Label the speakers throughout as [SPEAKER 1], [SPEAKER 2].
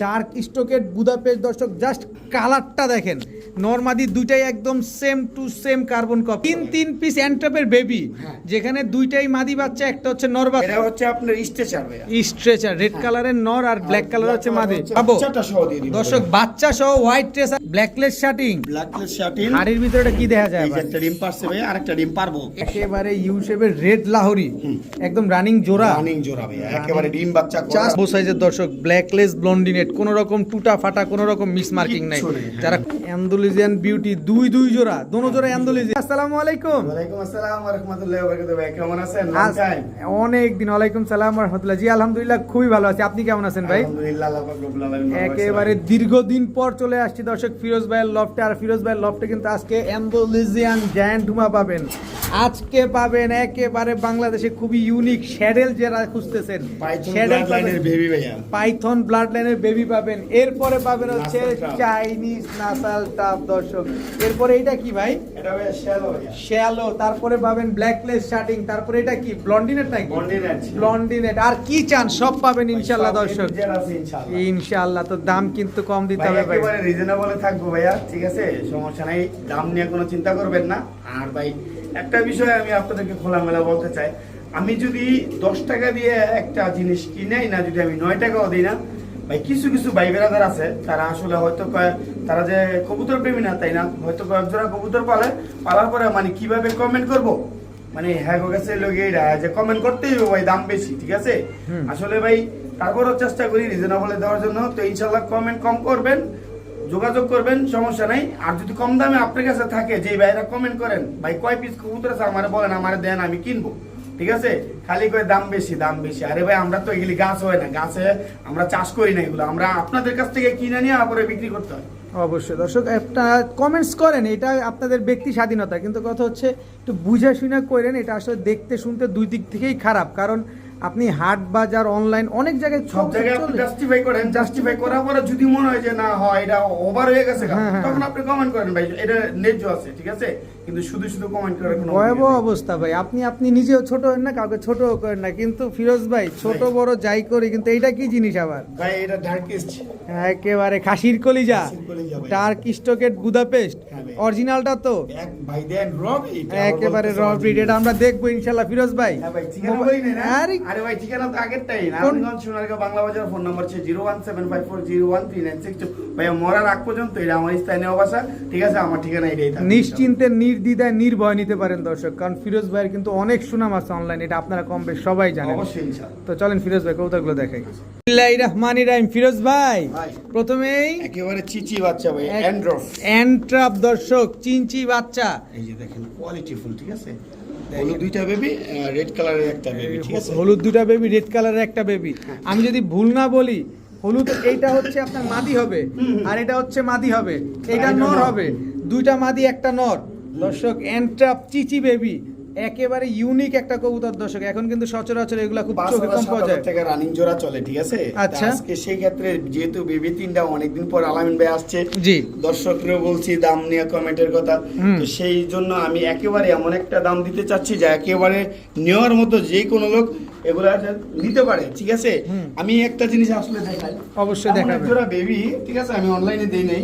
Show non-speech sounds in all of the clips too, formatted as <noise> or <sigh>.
[SPEAKER 1] Dark স্টোকের Budapest দর্শক just কালারটা দেখেন। নর্মাদি দুইটাই একদম same to same carbon copy তিন তিন পিস অ্যান্ট্রাপের বেবি। যেখানে দুইটাই মাদি বাচ্চা একটা হচ্ছে নর বাচ্চা।
[SPEAKER 2] এটা হচ্ছে আপনার স্ট্রেচার ভাইয়া।
[SPEAKER 1] স্ট্রেচার রেড কালারের নর আর ব্ল্যাক কালার হচ্ছে মাদি। পাবো?
[SPEAKER 2] বাচ্চাটা সহ দিয়ে দিব।
[SPEAKER 1] দর্শক বাচ্চা সহ হোয়াইট ড্রেস ব্ল্যাকলেস শার্টিং
[SPEAKER 2] ব্ল্যাকলেস শার্টিন
[SPEAKER 1] হাড়ির ভিতরে এটা কি দেখা যায় ভাই?
[SPEAKER 2] একটা ডিম পারছে ভাইয়া আরেকটা ডিম পারব।
[SPEAKER 1] একেবারে ইউ শেপের রেড লাহোরি একদম রানিং জোড়া।
[SPEAKER 2] রানিং জোড়া ভাইয়া একেবারে ডিম বাচ্চা।
[SPEAKER 1] চাষ বো সাইজের দর্শক ব্ল্যাকলেস ব্লন্ডিনেট কোন রকম টুটা ফাটা কোন রকম মিস মার্কিং নাই। যারা অ্যান্ডোলিজিয়ান বিউটি দুই দুই জোড়া দোনো জোড়া অ্যান্ডোলিজিয়ান। আসসালামু আলাইকুম।
[SPEAKER 2] ওয়ালাইকুম আসসালাম ওয়া রাহমাতুল্লাহি ওয়া বারাকাতুহু। ভাই কেমন আছেন? লং টাইম
[SPEAKER 1] অনেক দিন ওয়ালাইকুম সালাম রহমতুল্লাহ। জি আলহামদুলিল্লাহ খুবই ভালো আছি। আপনি কেমন আছেন ভাই?
[SPEAKER 2] আলহামদুলিল্লাহ আল্লাহ পাক রব্বুল আলামিন
[SPEAKER 1] একেবারে
[SPEAKER 2] আছেন।
[SPEAKER 1] দীর্ঘদিন পর চলে আসছি দর্শক ফিরোজ ভাইয়ের লফটে। আর ফিরোজ ভাইয়ের লফটে কিন্তু আজকে অ্যান্ডোলিজিয়ান জায়ান্ট ঢুমা পাবেন। আজকে পাবেন একেবারে বাংলাদেশে খুবই ইউনিক শ্যাডেল যারা খুঁজতেছেন। শ্যাডেল পাইথন ব্লাড লাইনের বেবি পাবেন এরপরে পাবেন হচ্ছে চাইনিজ নাসাল টাপ দর্শক। এরপরে এটা কি ভাই?
[SPEAKER 2] এটা শ্যালো
[SPEAKER 1] শ্যালো তারপরে পাবেন ব্ল্যাকলেস শার্টিং তারপরে এটা কি? ব্লন্ডিনেট নাকি?
[SPEAKER 2] বন্ডিনেট
[SPEAKER 1] ব্লন্ডিনেট আর কি চান? সব পাবেন ইনশাল্লাহ দর্শক।
[SPEAKER 2] ইনশাআল্লাহ
[SPEAKER 1] ইনশাল্লাহ। তো দাম কিন্তু কম দিতে হবে ভাই।
[SPEAKER 2] একেবারে রিজনেবলে থাকব ভাইয়া ঠিক আছে? সমস্যা নাই দাম নিয়ে কোনো চিন্তা করবেন না। আর ভাই একটা বিষয় আমি আপনাদেরকে খোলামেলা বলতে চাই। আমি যদি দশ টাকা দিয়ে একটা জিনিস কিনাই না যদি আমি নয় টাকাও দিই না ভাই কিছু কিছু ভাই বেড়াদার আছে তারা আসলে হয়তো কয়- তারা যে কবুতর প্রেমী না তাই না? হয়তো কয়েক জোড়া কবুতর পালে পালার পরে মানে কীভাবে কমেন্ট করব? মানে হ্যাঁ গেছে লোক যে কমেন্ট করতেই হবে ভাই দাম বেশি ঠিক আছে? আসলে ভাই তারপরও চেষ্টা করি রিজনেবলে দেওয়ার জন্য তো ইনশাল্লাহ কমেন্ট কম করবেন যোগাযোগ করবেন সমস্যা নাই। আর যদি কম দামে আপনার কাছে থাকে যে ভাইরা কমেন্ট করেন ভাই কয় পিস কবুতর আছে আমার বলেন আমার দেন আমি কিনবো। ঠিক আছে? খালি কয় দাম বেশি দাম বেশি। আরে ভাই আমরা তো এগুলি গাছ হয় না। গাছে আমরা চাষ করি না এগুলো। আমরা আপনাদের কাছ থেকে কিনে নিয়ে তারপরে বিক্রি করতে হয়।
[SPEAKER 1] অবশ্যই। দর্শক একটা কমেন্টস করেন এটা আপনাদের ব্যক্তি স্বাধীনতা। কিন্তু কথা হচ্ছে একটু বুঝে শুনে করেন এটা আসলে দেখতে শুনতে দুই দিক থেকেই খারাপ। কারণ আপনি হাট বাজার অনলাইন অনেক জায়গায়
[SPEAKER 2] সব জায়গায় জাস্টিফাই করেন জাস্টিফাই করার পরে যদি মনে হয় যে না হয় এটা ওভার হয়ে গেছে
[SPEAKER 1] হ্যাঁ, হ্যাঁ।
[SPEAKER 2] তখন আপনি কমেন্ট করেন ভাই এটা ন্যায্য আছে ঠিক আছে? কিন্তু শুধু শুধু কমেন্ট করে কোনো
[SPEAKER 1] ভয়াবহ অবস্থা ভাই। আপনি আপনি নিজেও ছোট হন না কাউকে ছোট করেন না। কিন্তু ফিরোজ ভাই ছোট বড় যাই করি কিন্তু এইটা কি জিনিস আবার?
[SPEAKER 2] ভাই এটা ডার্কেস্ট
[SPEAKER 1] একেবারে খাসির কলিজা।
[SPEAKER 2] ভাই।
[SPEAKER 1] বুদাপেস্ট
[SPEAKER 2] হ্যাঁ
[SPEAKER 1] অরিজিনালটা তো।
[SPEAKER 2] ভাই দেন রবি।
[SPEAKER 1] একেবারে এটা আমরা দেখব ইনশাল্লাহ ফিরোজ ভাই।
[SPEAKER 2] হ্যাঁ ভাই ঠিকানা বলি না
[SPEAKER 1] আরে
[SPEAKER 2] ভাই ঠিকানা তো আগেরটাই সোনারগাঁও বাংলা বাজার ফোন নাম্বার হচ্ছে zero one seven five four zero one three nine six two. ভাইয়া মরার আগ পর্যন্ত এটা আমার স্থানীয় বাসা ঠিক আছে আমার ঠিকানা এটাই
[SPEAKER 1] নিশ্চিন্তে নির্দ্বিধায় নির্ভয় নিতে পারেন দর্শক। কারণ ফিরোজ ভাইয়ের কিন্তু অনেক সুনাম আছে অনলাইন এটা আপনারা কম বেশ সবাই জানেন। তো চলেন ফিরোজ ভাই কবুতরগুলো দেখাই। ফিরোজ ভাই। প্রথমেই
[SPEAKER 2] একেবারে চিচি বাচ্চা ভাই অ্যান্ড্রফ
[SPEAKER 1] অ্যান্ট্রাপ দর্শক চিনচি বাচ্চা।
[SPEAKER 2] এই যে দেখেন কোয়ালিটি ফুল ঠিক আছে? হলুদ দুইটা বেবি রেড কালারের একটা বেবি ঠিক আছে?
[SPEAKER 1] হলুদ বেবি রেড কালারের একটা বেবি আমি যদি ভুল না বলি হলুদ এইটা হচ্ছে আপনার মাদি হবে আর এটা হচ্ছে মাদি হবে। এটা নর। হবে। দুইটা মাদি একটা নর। দর্শক এন্ট্রাপ চিচি বেবি একেবারে ইউনিক একটা কবুতর দর্শক। এখন কিন্তু সচরাচর এগুলা খুব চোখে কম পাওয়া যায়।
[SPEAKER 2] টাকা রানিং জোড়া চলে ঠিক আছে?
[SPEAKER 1] আচ্ছা।
[SPEAKER 2] আজকে সেই ক্ষেত্রে যেহেতু বেবি তিনটা অনেকদিন পর আলামিন ভাই আসছে
[SPEAKER 1] জি।
[SPEAKER 2] দর্শকরা বলছি দাম নিয়ে কমেন্টের কথা। তো সেই জন্য আমি একেবারে এমন একটা দাম দিতে চাচ্ছি যে একেবারে নেওয়ার মতো যে কোনো লোক এগুলা নিতে পারে ঠিক আছে? আমি একটা জিনিস আসলে দেখাই।
[SPEAKER 1] অবশ্যই দেখাবেন।
[SPEAKER 2] জোড়া বেবি ঠিক আছে? আমি অনলাইনে দেই নাই।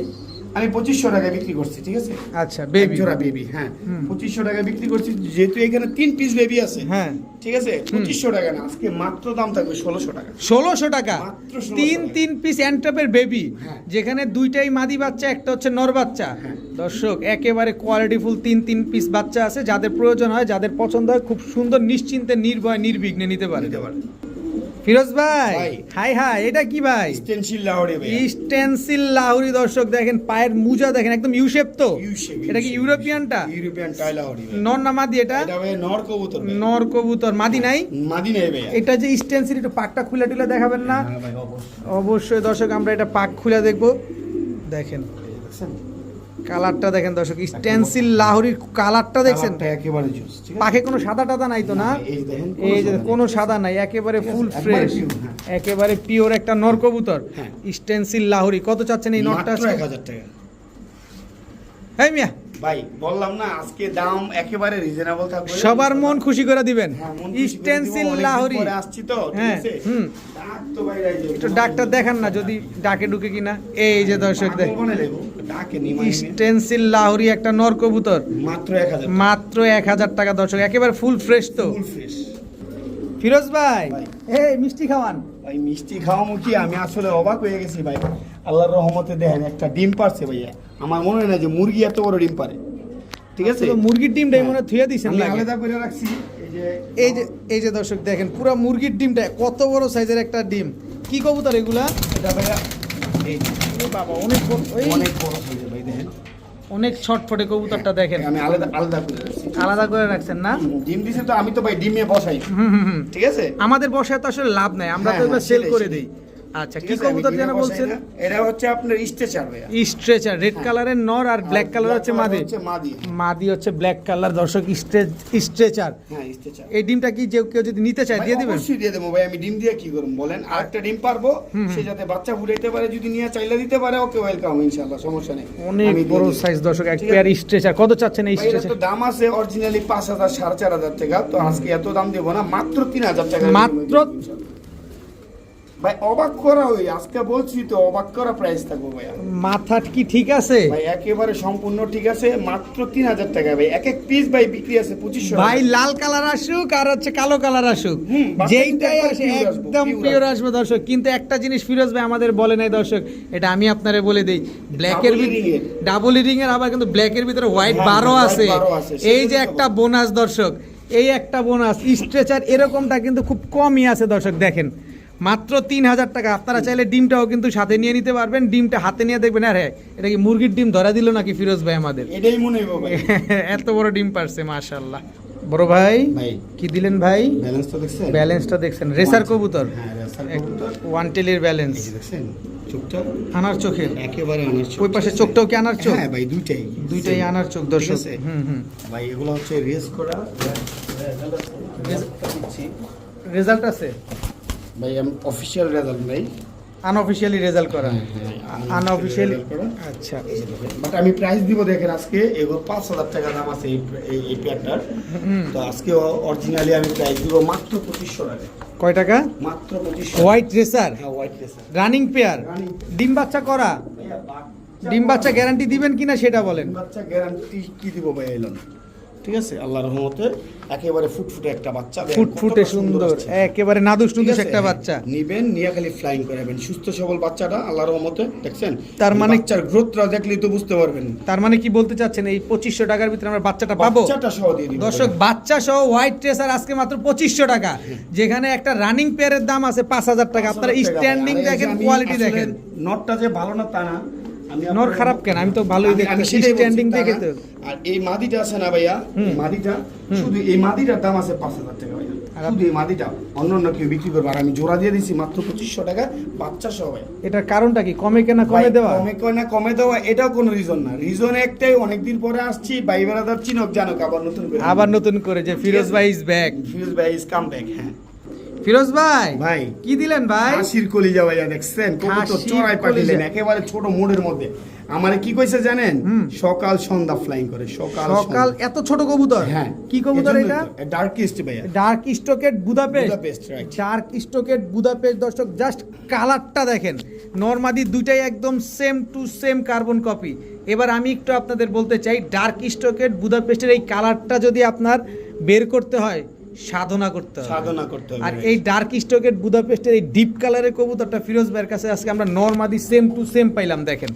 [SPEAKER 2] আমি পঁচিশশো টাকায় বিক্রি করছি ঠিক আছে?
[SPEAKER 1] আচ্ছা বেবি
[SPEAKER 2] জোড়া বেবি হ্যাঁ। পঁচিশশো টাকায় বিক্রি করছি যেহেতু এখানে তিন পিস বেবি আছে
[SPEAKER 1] হ্যাঁ।
[SPEAKER 2] ঠিক আছে? পঁচিশশো টাকা না আজকে মাত্র দাম থাকবে ষোলোশো টাকা।
[SPEAKER 1] ষোলোশো টাকা? তিন তিন পিস অ্যান্ট্রাপের বেবি। যেখানে দুইটাই মাদি বাচ্চা একটা হচ্ছে নর বাচ্চা।
[SPEAKER 2] হ্যাঁ।
[SPEAKER 1] দর্শক একেবারে কোয়ালিটিফুল তিন তিন পিস বাচ্চা আছে যাদের প্রয়োজন হয় যাদের পছন্দ হয় খুব সুন্দর নিশ্চিন্তে নির্ভয় নির্বিঘ্নে নিতে পারে। ফিরোজ ভাই। হাই হাই এটা কি ভাই?
[SPEAKER 2] স্টেনশিল লাহোরে ভাই
[SPEAKER 1] স্টেন্সিল লাহুরি দর্শক দেখেন পায়ের মুজা দেখেন একদম ইউশেপ তো। এটা কি ইউরোপিয়ানটা?
[SPEAKER 2] ইউরোপিয়ান টাই লাহোরে
[SPEAKER 1] নর না মাদি এটা?
[SPEAKER 2] এটা ভাই নর কবুতর ভাই
[SPEAKER 1] নর কবুতর মাদি নাই?
[SPEAKER 2] মাদিনাই ভাই
[SPEAKER 1] এটা যে স্টেন্সিল একটু পাকটা খুলে টুলে দেখাবেন না?
[SPEAKER 2] হ্যাঁ অবশ্যই।
[SPEAKER 1] অবশ্যই দর্শক আমরা এটা পাক খুলে দেখব। দেখেন।
[SPEAKER 2] দেখছেন
[SPEAKER 1] কালারটা দেখেন দর্শক স্টেনসিল লাহোরির কালারটা দেখছেন?
[SPEAKER 2] একেবারে জুস ঠিক আছে?
[SPEAKER 1] পাখে কোনো সাদা টাদা নাই তো না?
[SPEAKER 2] এই
[SPEAKER 1] যে কোনো সাদা নাই একেবারে ফুল ফ্রেশ
[SPEAKER 2] হ্যাঁ।
[SPEAKER 1] একেবারে পিওর একটা নর কবুতর
[SPEAKER 2] স্টেনসিল
[SPEAKER 1] স্টেন্সিল লাহোরি কত চাচ্ছেন এই নটটা?
[SPEAKER 2] মাত্র এক হাজার টাকা।
[SPEAKER 1] হ্যাঁ মিয়া
[SPEAKER 2] ভাই বললাম না আজকে দাম একেবারে রিজনেবল থাকবে।
[SPEAKER 1] সবার মন খুশি করে দিবেন।
[SPEAKER 2] হ্যাঁ,
[SPEAKER 1] স্টেন্সিল
[SPEAKER 2] অনেকদিন
[SPEAKER 1] লাহোরি।
[SPEAKER 2] পরে আসছি তো ঠিক
[SPEAKER 1] হ্যাঁ,
[SPEAKER 2] আছে? ডাক তো ভাই
[SPEAKER 1] একটু ডাক্তার দেখান না যদি ডাকে ঢুকে কিনা। এই যে দর্শক দেখ। স্টেন্সিল লাহোরি একটা নর কবুতর
[SPEAKER 2] মাত্র এক হাজার
[SPEAKER 1] মাত্র এক হাজার টাকা দর্শক একেবারে ফুল ফ্রেশ তো।
[SPEAKER 2] ফুল ফ্রেশ
[SPEAKER 1] ফিরোজ ভাই।
[SPEAKER 2] ভাই।
[SPEAKER 1] এই মিষ্টি খাওয়ান।
[SPEAKER 2] ভাই মিষ্টি খাওয়া মুখি আমি আসলে অবাক হয়ে গেছি ভাই। আল্লাহর রহমতে দেখেন একটা ডিম পারছে ভাইয়া। আমার মনে হয় না যে মুরগি এত বড় ডিম পারে। ঠিক আছে?
[SPEAKER 1] মুরগির ডিমটাই মনে হয় থুয়ে দিছেন
[SPEAKER 2] আমি আলাদা করে রাখছি এই যে
[SPEAKER 1] এই যে দর্শক দেখেন পুরো মুরগির ডিমটা কত বড় সাইজের একটা ডিম। কি কবুতর এগুলা?
[SPEAKER 2] এটা ভাইয়া এই
[SPEAKER 1] বাবা অনেক বড়
[SPEAKER 2] অনেক বড়
[SPEAKER 1] অনেক ছটফটে কবুতরটা দেখেন।
[SPEAKER 2] আমি আলাদা আলাদা করে
[SPEAKER 1] আলাদা করে রাখছেন না?
[SPEAKER 2] ডিম দিছে তো আমি তো ভাই ডিমে বসাই।
[SPEAKER 1] হুম হুম হুম।
[SPEAKER 2] ঠিক আছে?
[SPEAKER 1] আমাদের বসায় তো আসলে লাভ নাই আমরা তো
[SPEAKER 2] হ্যাঁ, হ্যাঁ,
[SPEAKER 1] সেল করে দিই। আচ্ছা কি কবুতর যেন বলছেন?
[SPEAKER 2] না। এটা হচ্ছে আপনার স্ট্রেচার
[SPEAKER 1] স্ট্রেচার রেড
[SPEAKER 2] হ্যাঁ।
[SPEAKER 1] কালারের নর আর ব্ল্যাক কালার হচ্ছে মাদি।
[SPEAKER 2] মাদি।
[SPEAKER 1] হচ্ছে ব্ল্যাক কালার দর্শক স্ট্রেচার।
[SPEAKER 2] হ্যাঁ স্ট্রেচার।
[SPEAKER 1] এই ডিমটা কি যে কেউ যদি নিতে চায় দিয়ে দিবেন?
[SPEAKER 2] অবশ্যই দিয়ে দেবো ভাই আমি ডিম দিয়ে কি করব বলেন? আর একটা ডিম পারব সে যাতে বাচ্চা ফুটাইতে পারে যদি নিয়ে চাইলে দিতে পারে ওকে ওয়েলকাম ইনশাআল্লাহ সমস্যা নেই।
[SPEAKER 1] অনেক বড় সাইজ দর্শক এক পেয়ার স্ট্রেচার কত চাচ্ছেন এই স্ট্রেচার?
[SPEAKER 2] তো দাম আছে অরিজিনালি পাঁচ হাজার সাড়ে চার হাজার টাকা। তো আজকে এত দাম দেবো না মাত্র তিন হাজার টাকা।
[SPEAKER 1] মাত্র?
[SPEAKER 2] ভাই অবাক করা ওই আজকে বলছি তো অবাক করা প্রাইস থাকব ভাইয়া
[SPEAKER 1] মাথা কি ঠিক আছে?
[SPEAKER 2] ভাই একেবারে সম্পূর্ণ ঠিক আছে মাত্র তিন হাজার টাকা ভাই। এক এক পিস ভাই বিক্রি আছে পঁচিশশো
[SPEAKER 1] ভাই লাল কালার আসুক আর হচ্ছে কালো কালার আসুক। যেইটাই আসে একদম পিওর আসবে। দর্শক। কিন্তু একটা জিনিস ফিরোজ ভাই আমাদের বলে নাই দর্শক। এটা আমি আপনারে বলে দেই। ব্ল্যাকের। ডাবল রিং এর। আবার কিন্তু ব্ল্যাকের ভিতরে হোয়াইট
[SPEAKER 2] হ্যাঁ,
[SPEAKER 1] বারো আছে। এই যে একটা বোনাস দর্শক এই একটা বোনাস স্ট্রেচার এরকমটা কিন্তু খুব কমই আছে দর্শক দেখেন। মাত্র তিন হাজার টাকা। আপনারা চাইলে ডিমটাও কিন্তু সাথে নিয়ে নিতে পারবেন। ডিমটা হাতে নিয়ে দেখবেন আর আরে এটা কি মুরগির ডিম ধরা দিল নাকি ফিরোজ ভাই আমাদের?
[SPEAKER 2] এটাই মনে <laughs>
[SPEAKER 1] এত বড় ডিম পারছে মাশাল্লাহ বড় ভাই
[SPEAKER 2] ভাই।
[SPEAKER 1] কি দিলেন ভাই?
[SPEAKER 2] ব্যালেন্স তো দেখছেন?
[SPEAKER 1] ব্যালেন্সটা দেখছেন। রেসার কবুতর?
[SPEAKER 2] হ্যাঁ রেসার কবুতর।
[SPEAKER 1] ওয়ান টেলের ব্যালেন্স।
[SPEAKER 2] দেখছেন চোখটা
[SPEAKER 1] আনার চোখে?
[SPEAKER 2] একেবারে আনার চোখ।
[SPEAKER 1] ওই পাশে চোখটাও কি আনার চোখ?
[SPEAKER 2] হ্যাঁ ভাই দুইটাই।
[SPEAKER 1] দুইটাই আনার চোখ দর্শক। হুম হুম।
[SPEAKER 2] ভাই এগুলো হচ্ছে রেস করা।
[SPEAKER 1] রেজাল্ট আছে?
[SPEAKER 2] ভাই আমি অফিসিয়াল রেজাল্ট ভাই
[SPEAKER 1] আনঅফিশিয়ালি রেজাল্ট করা।
[SPEAKER 2] হ্যাঁ,
[SPEAKER 1] আনঅফিশিয়ালি আচ্ছা।
[SPEAKER 2] বাট আমি প্রাইস দিব দেখেন আজকে এগুলো পাঁচ হাজার টাকা দাম আছে এই এই- পেয়ারটার তো আজকে অরিজিনালি আমি প্রাইস দিব মাত্র পঁচিশশো টাকা।
[SPEAKER 1] কয় টাকা?
[SPEAKER 2] মাত্র পঁচিশশো
[SPEAKER 1] হোয়াইট রেসার
[SPEAKER 2] হ্যাঁ হোয়াইট রেসার
[SPEAKER 1] রানিং পেয়ার ডিম বাচ্চা করা। ডিম বাচ্চা গ্যারান্টি দিবেন কিনা সেটা বলেন।
[SPEAKER 2] বাচ্চা গ্যারান্টি কি দিব ভাই এলন ঠিক আছে? আল্লাহ রহমতে একেবারে ফুটফুটে একটা বাচ্চা
[SPEAKER 1] ফুটফুটে সুন্দর একেবারে নাদুস একটা বাচ্চা।
[SPEAKER 2] নিবেন নিয়ে খালি ফ্লাইং করাবেন সুস্থ সবল বাচ্চাটা আল্লাহর রহমতে দেখছেন?
[SPEAKER 1] তার মানে-
[SPEAKER 2] বাচ্চার গ্রোথটা দেখলেই তো বুঝতে পারবেন।
[SPEAKER 1] তার মানে কি বলতে চাচ্ছেন এই পঁচিশশো টাকার ভিতরে আমরা বাচ্চাটা পাবো?
[SPEAKER 2] বাচ্চাটা সহ দিয়ে দিব।
[SPEAKER 1] দর্শক বাচ্চা সহ হোয়াইট ট্রেসার আজকে মাত্র পঁচিশশো টাকা। যেখানে একটা রানিং পেয়ারের দাম আছে পাঁচ হাজার টাকা। আপনারা স্ট্যান্ডিং দেখেন কোয়ালিটি দেখেন।
[SPEAKER 2] নটটা যে ভালো না তা না।
[SPEAKER 1] নর খারাপ কেন? আমি তো ভালোই
[SPEAKER 2] তা
[SPEAKER 1] দেখে তো।
[SPEAKER 2] আর এই মাদিটা আছে না ভাইয়া? মাদিটা শুধু এই মাদিটার দাম আছে পাঁচ হাজার টাকা ভাইয়া। শুধু এই মাদিটা অন্য অন্য কেউ বিক্রি করবে। আর আমি জোড়া দিয়ে দিছি মাত্র পঁচিশশো টাকা বাচ্চা সহ
[SPEAKER 1] এটার কারণটা কি? কমে কেনা কমে দেওয়া?
[SPEAKER 2] কমে কয় না কমে দেওয়া এটাও কোনো রিজন না। রিজন একটাই অনেকদিন পরে আসছি ভাই বেড়াদার চিনক জানক আবার নতুন করে।
[SPEAKER 1] আবার নতুন করে যে ফিরোজ ভাই ইজ ব্যাক
[SPEAKER 2] ফিরোজ ভাই ইজ কাম ব্যাক হ্যাঁ।
[SPEAKER 1] ফিরোজ ভাই
[SPEAKER 2] ভাই
[SPEAKER 1] কি দিলেন ভাই?
[SPEAKER 2] হাসির কলিজা ভাইয়া দেখছেন
[SPEAKER 1] হাসির
[SPEAKER 2] চড়াই পাঠিলেন একেবারে ছোট মোড়ের মধ্যে। আমারে কি কইছে জানেন? সকাল সন্ধ্যা ফ্লাইং করে সকাল
[SPEAKER 1] সকাল এত ছোট কবুতর?
[SPEAKER 2] হ্যাঁ।
[SPEAKER 1] কি কবুতর এটা?
[SPEAKER 2] ডার্কেস্ট ভাইয়া।
[SPEAKER 1] ডার্ক স্টকেট বুদাপেস্ট
[SPEAKER 2] বুদাপেস্ট রাইট
[SPEAKER 1] ডার্ক স্টকেট বুদাপেস্ট দর্শক জাস্ট কালারটা দেখেন। নর্মাদি দুইটাই একদম same to same carbon copy এবার আমি একটু আপনাদের বলতে চাই ডার্ক স্টকেট বুদাপেস্টের এই কালারটা যদি আপনার বের করতে হয় সাধনা করতে হবে।
[SPEAKER 2] সাধনা করতে হবে।
[SPEAKER 1] আর এই ডার্ক স্টকেট বুদাপেস্টের এই ডিপ কালারের কবুতরটা ফিরোজ ভাইয়ের কাছে আজকে আমরা নর্মাদি সেম টু সেম পাইলাম দেখেন।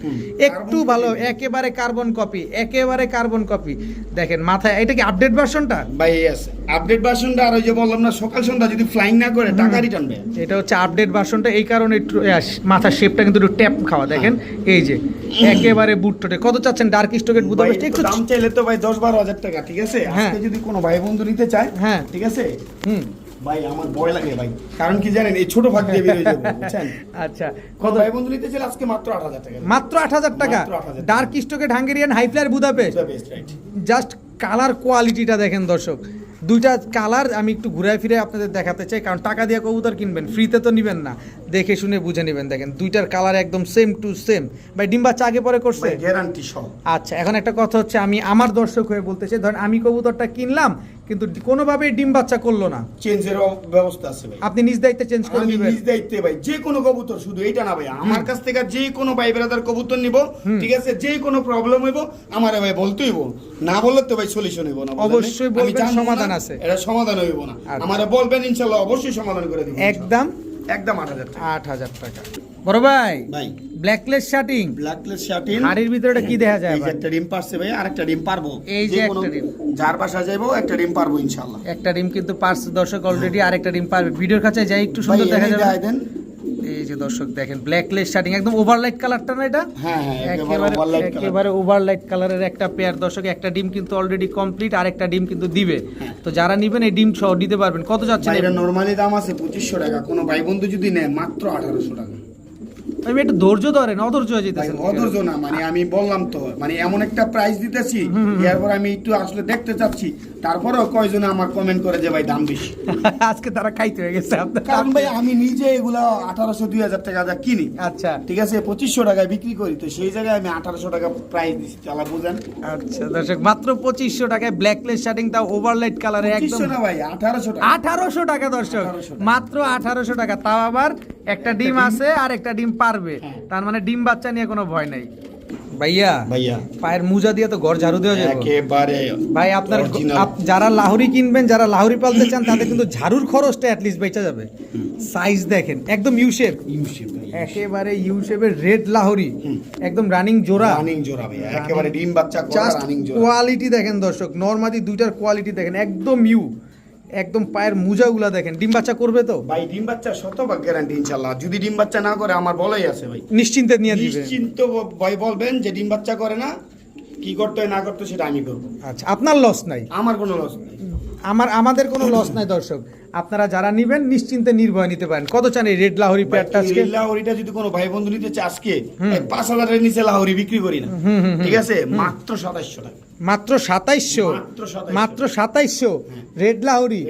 [SPEAKER 1] একটু ভালো একেবারে কার্বন কপি একেবারে কার্বন কপি দেখেন মাথায় এটা কি আপডেট ভার্সনটা
[SPEAKER 2] ভাই ইয়েস আপডেট ভার্সনটা আর ওই যে বললাম না সকাল সন্ধ্যা যদি ফ্লাইং না করে টাকা রিটার্ন ভাই।
[SPEAKER 1] এটা হচ্ছে আপডেট ভার্সনটা এই কারণে একটু মাথার শেপটা কিন্তু একটু ট্যাপ খাওয়া দেখেন। এই যে একেবারে বুটটোটে কত চাচ্ছেন ডার্ক স্টকেট বুদাপেস্ট একটু
[SPEAKER 2] দাম চাইলে তো ভাই দশ বারো হাজার টাকা ঠিক আছে?
[SPEAKER 1] হ্যাঁ।
[SPEAKER 2] আজকে যদি কোনো ভাই বন্ধু নিতে চায়
[SPEAKER 1] হ্যাঁ।
[SPEAKER 2] ঠিক আছে?
[SPEAKER 1] হুম।
[SPEAKER 2] ভাই আমার ভয় লাগে ভাই। কারণ কি জানেন এই ছোট ভাগ দিয়ে যাব বুঝছেন?
[SPEAKER 1] আচ্ছা
[SPEAKER 2] কত ভাই বন্ধু নিতে চাইলে আজকে মাত্র আট হাজার টাকা।
[SPEAKER 1] মাত্র আট হাজার টাকা? Dark Hungarian Budapest just colour কোয়ালিটিটা দেখেন দর্শক। দুইটা কালার আমি একটু ঘুরে ফিরে আপনাদের দেখাতে চাই কারণ টাকা দিয়ে কবুতর কিনবেন ফ্রিতে তো নেবেন না। দেখে শুনে বুঝে নেবেন দেখেন। দুইটার কালার একদম সেম টু সেম ভাই ডিম বাচ্চা আগে পরে করছে?
[SPEAKER 2] গ্যারান্টি সহ
[SPEAKER 1] আচ্ছা এখন একটা কথা হচ্ছে আমি আমার দর্শক হয়ে বলতে চাই ধরেন আমি কবুতরটা কিনলাম কিন্তু কোনোভাবেই ডিম বাচ্চা করল না।
[SPEAKER 2] চেঞ্জের ব্যবস্থা আছে ভাই।
[SPEAKER 1] আপনি নিজ দায়িত্বে চেঞ্জ করে দিবেন।
[SPEAKER 2] নিজ দায়িত্বে ভাই যে কোনো কবুতর শুধু এইটা না ভাই আমার কাছ থেকে যে কোনো ভাই বেড়াদার কবুতর নিব ঠিক আছে? যে কোনো প্রবলেম হইব আমার ভাই বলতে হইব। না বললে তো ভাই সলিউশন হইব না
[SPEAKER 1] অবশ্যই বলবেন, সমাধান আছে।
[SPEAKER 2] এটা সমাধান হইব না।
[SPEAKER 1] আচ্ছা।
[SPEAKER 2] আমারে বলবেন ইনশাআল্লাহ অবশ্যই সমাধান করে দিব
[SPEAKER 1] একদম?
[SPEAKER 2] একদম আট হাজার টাকা।
[SPEAKER 1] আট হাজার টাকা। বড় ভাই।
[SPEAKER 2] ভাই।
[SPEAKER 1] ব্ল্যাকলেস শার্টিং
[SPEAKER 2] ব্ল্যাকলেস শার্টিন
[SPEAKER 1] হাড়ির ভিতরে এটা কি দেখা যায়
[SPEAKER 2] এই যে একটা ডিম পারছে ভাই ডিম পারব।
[SPEAKER 1] এই যে একটা ডিম।
[SPEAKER 2] যার বাসা যাইবো একটা ডিম পারব ইনশাআল্লাহ।
[SPEAKER 1] একটা ডিম কিন্তু পার্স দর্শক অলরেডি আরেকটা ডিম পারবে। ভিডিওর কাছে যাই একটু সুন্দর দেখা যাবে। এই যে দর্শক দেখেন শার্টিং একদম ওভারলাইট কালারটা না এটা?
[SPEAKER 2] হ্যাঁ হ্যাঁ একেবারে
[SPEAKER 1] একেবারে ওভারলাইট কালারের একটা পেয়ার দর্শক একটা ডিম কিন্তু অলরেডি কমপ্লিট আর একটা ডিম কিন্তু দিবে। তো যারা নিবেন এই ডিম সহ দিতে পারবেন। কত যাচ্ছে
[SPEAKER 2] এটা নরমালি দাম আছে পঁচিশশো টাকা। কোনো ভাই বন্ধু যদি নেয় মাত্র আঠারোশো টাকা।
[SPEAKER 1] আমি একটু ধৈর্য ধরেন অধৈর্য হয়ে যেতেছে।
[SPEAKER 2] অধৈর্য না মানে আমি বললাম তো মানে এমন একটা প্রাইস দিতেছি এরপর আমি একটু আসলে দেখতে চাচ্ছি তারপরেও কয়জনে আমার কমেন্ট করে যে ভাই দাম বেশি। <laughs>
[SPEAKER 1] আজকে তারা খাইতে হয়ে গেছে
[SPEAKER 2] কারণ ভাই আমি নিজে এগুলা আঠারোশো দুই হাজার টাকা যা কিনি
[SPEAKER 1] আচ্ছা।
[SPEAKER 2] ঠিক আছে পঁচিশশো টাকায় বিক্রি করি তো সেই জায়গায় আমি আঠারোশো টাকা প্রাইস দিচ্ছি চালা বুঝেন।
[SPEAKER 1] আচ্ছা দর্শক মাত্র পঁচিশশো টাকায় ব্ল্যাকলেস শার্টিং তাও ওভারলাইট কালারে একদম
[SPEAKER 2] না ভাই আঠারোশো টাকা।
[SPEAKER 1] আঠারোশো টাকা দর্শক মাত্র আঠারোশো টাকা। তাও আবার একটা ডিম। আছে আর একটা ডিম পারবে।
[SPEAKER 2] হ্যাঁ।
[SPEAKER 1] তার মানে ডিম বাচ্চা নিয়ে কোনো ভয় নাই। ভাইয়া
[SPEAKER 2] ভাইয়া।
[SPEAKER 1] পায়ের মুজা দিয়ে তো ঘর ঝাড়ু দেওয়া যাবে।
[SPEAKER 2] একেবারে
[SPEAKER 1] ভাই আপনার যারা লাহুরি কিনবেন যারা লাহুরি পালতে চান তাদের কিন্তু ঝাড়ুর খরচটা অ্যাটলিস্ট বেঁচে যাবে। সাইজ দেখেন একদম ইউ শেপ
[SPEAKER 2] ইউসিফ ভাই
[SPEAKER 1] একেবারে ইউ শেপের রেড লাহুরি একদম রানিং জোড়া।
[SPEAKER 2] রানিং জোড়া ভাই একেবারে ডিম বাচ্চা করা
[SPEAKER 1] জাস্ট
[SPEAKER 2] রানিং জোড়া।
[SPEAKER 1] কোয়ালিটি দেখেন দর্শক নর্মালি দুইটার কোয়ালিটি দেখেন একদম ইউ একদম পায়ের মুজাগুলা দেখেন। ডিম বাচ্চা করবে তো?
[SPEAKER 2] ভাই ডিম বাচ্চা শতভাগ গ্যারান্টি ইনশাল্লাহ যদি ডিম বাচ্চা না করে আমার বলাই আছে ভাই।
[SPEAKER 1] নিশ্চিন্তে নিয়ে দিবেন
[SPEAKER 2] নিশ্চিন্ত ভাই বলবেন যে ডিম বাচ্চা করে না। কি করতে হয় না করতে সেটা আমি করব।
[SPEAKER 1] আচ্ছা আপনার লস নাই?
[SPEAKER 2] আমার কোনো লস নেই।
[SPEAKER 1] আমার আমাদের কোনো লস নাই দর্শক। আপনারা যারা নিবেন নিশ্চিন্তে নির্ভয় নিতে পারেন। কত চান এই রেড লাহরি প্যাডটা আজকে?
[SPEAKER 2] লাহরিটা যদি কোনো ভাই বন্ধু নিতে চায় আজকে এই পাঁচ হাজারের নিচে লাহরি বিক্রি করি না। ঠিক আছে? মাত্র সাতাশশো টাকা।
[SPEAKER 1] মাত্র সাতাইশশো?
[SPEAKER 2] মাত্র 2700
[SPEAKER 1] সাতাইশশো? রেড লাহরি?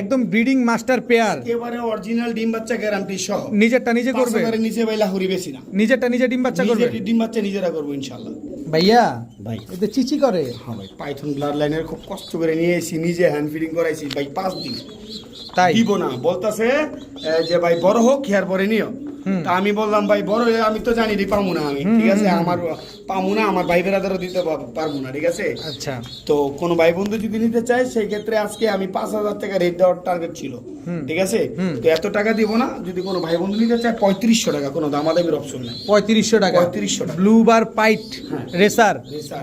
[SPEAKER 1] একদম ব্রিডিং মাস্টার পেয়ার
[SPEAKER 2] একেবারে অরিজিনাল ডিম বাচ্চা গ্যারান্টি সহ।
[SPEAKER 1] নিজেরটা নিজে করবে?
[SPEAKER 2] হাজারের নিচে ভাই লাহরি বেশি না।
[SPEAKER 1] নিজেরটা নিজে ডিম বাচ্চা করবে?
[SPEAKER 2] ডিম বাচ্চা নিজেরা করব ইনশাল্লাহ
[SPEAKER 1] ভাইয়া
[SPEAKER 2] ভাই।
[SPEAKER 1] এতে চিচি করে?
[SPEAKER 2] হ্যাঁ ভাই পাইথন ব্লাড লাইনের খুব কষ্ট করে নিয়ে এসেছি নিজে হ্যান্ড ফিডিং করাইছি ভাই পাঁচ দিন।
[SPEAKER 1] তাই?
[SPEAKER 2] দিব না বলতাছে যে ভাই বড় হোক খেয়ার পরে নিও। তা আমি বললাম ভাই বড় হলে আমি তো জানি রে পামু না আমি ঠিক আছে আমার পামু না আমার ভাই বেড়াদারও দিতে পারব না ঠিক আছে?
[SPEAKER 1] আচ্ছা।
[SPEAKER 2] তো কোনো ভাই বন্ধু যদি নিতে চায় সেই ক্ষেত্রে আজকে আমি পাঁচ হাজার টাকা রেট দেওয়ার টার্গেট ছিল। ঠিক আছে? তো এত টাকা দিব না যদি কোনো ভাই বন্ধু নিতে চায় পঁয়ত্রিশশো টাকা কোনো দামাদামির অপশন নাই।
[SPEAKER 1] পঁয়ত্রিশশো টাকা।
[SPEAKER 2] 3500 টাকা।
[SPEAKER 1] ব্লু বার পাইট
[SPEAKER 2] হ্যাঁ।
[SPEAKER 1] রেসার।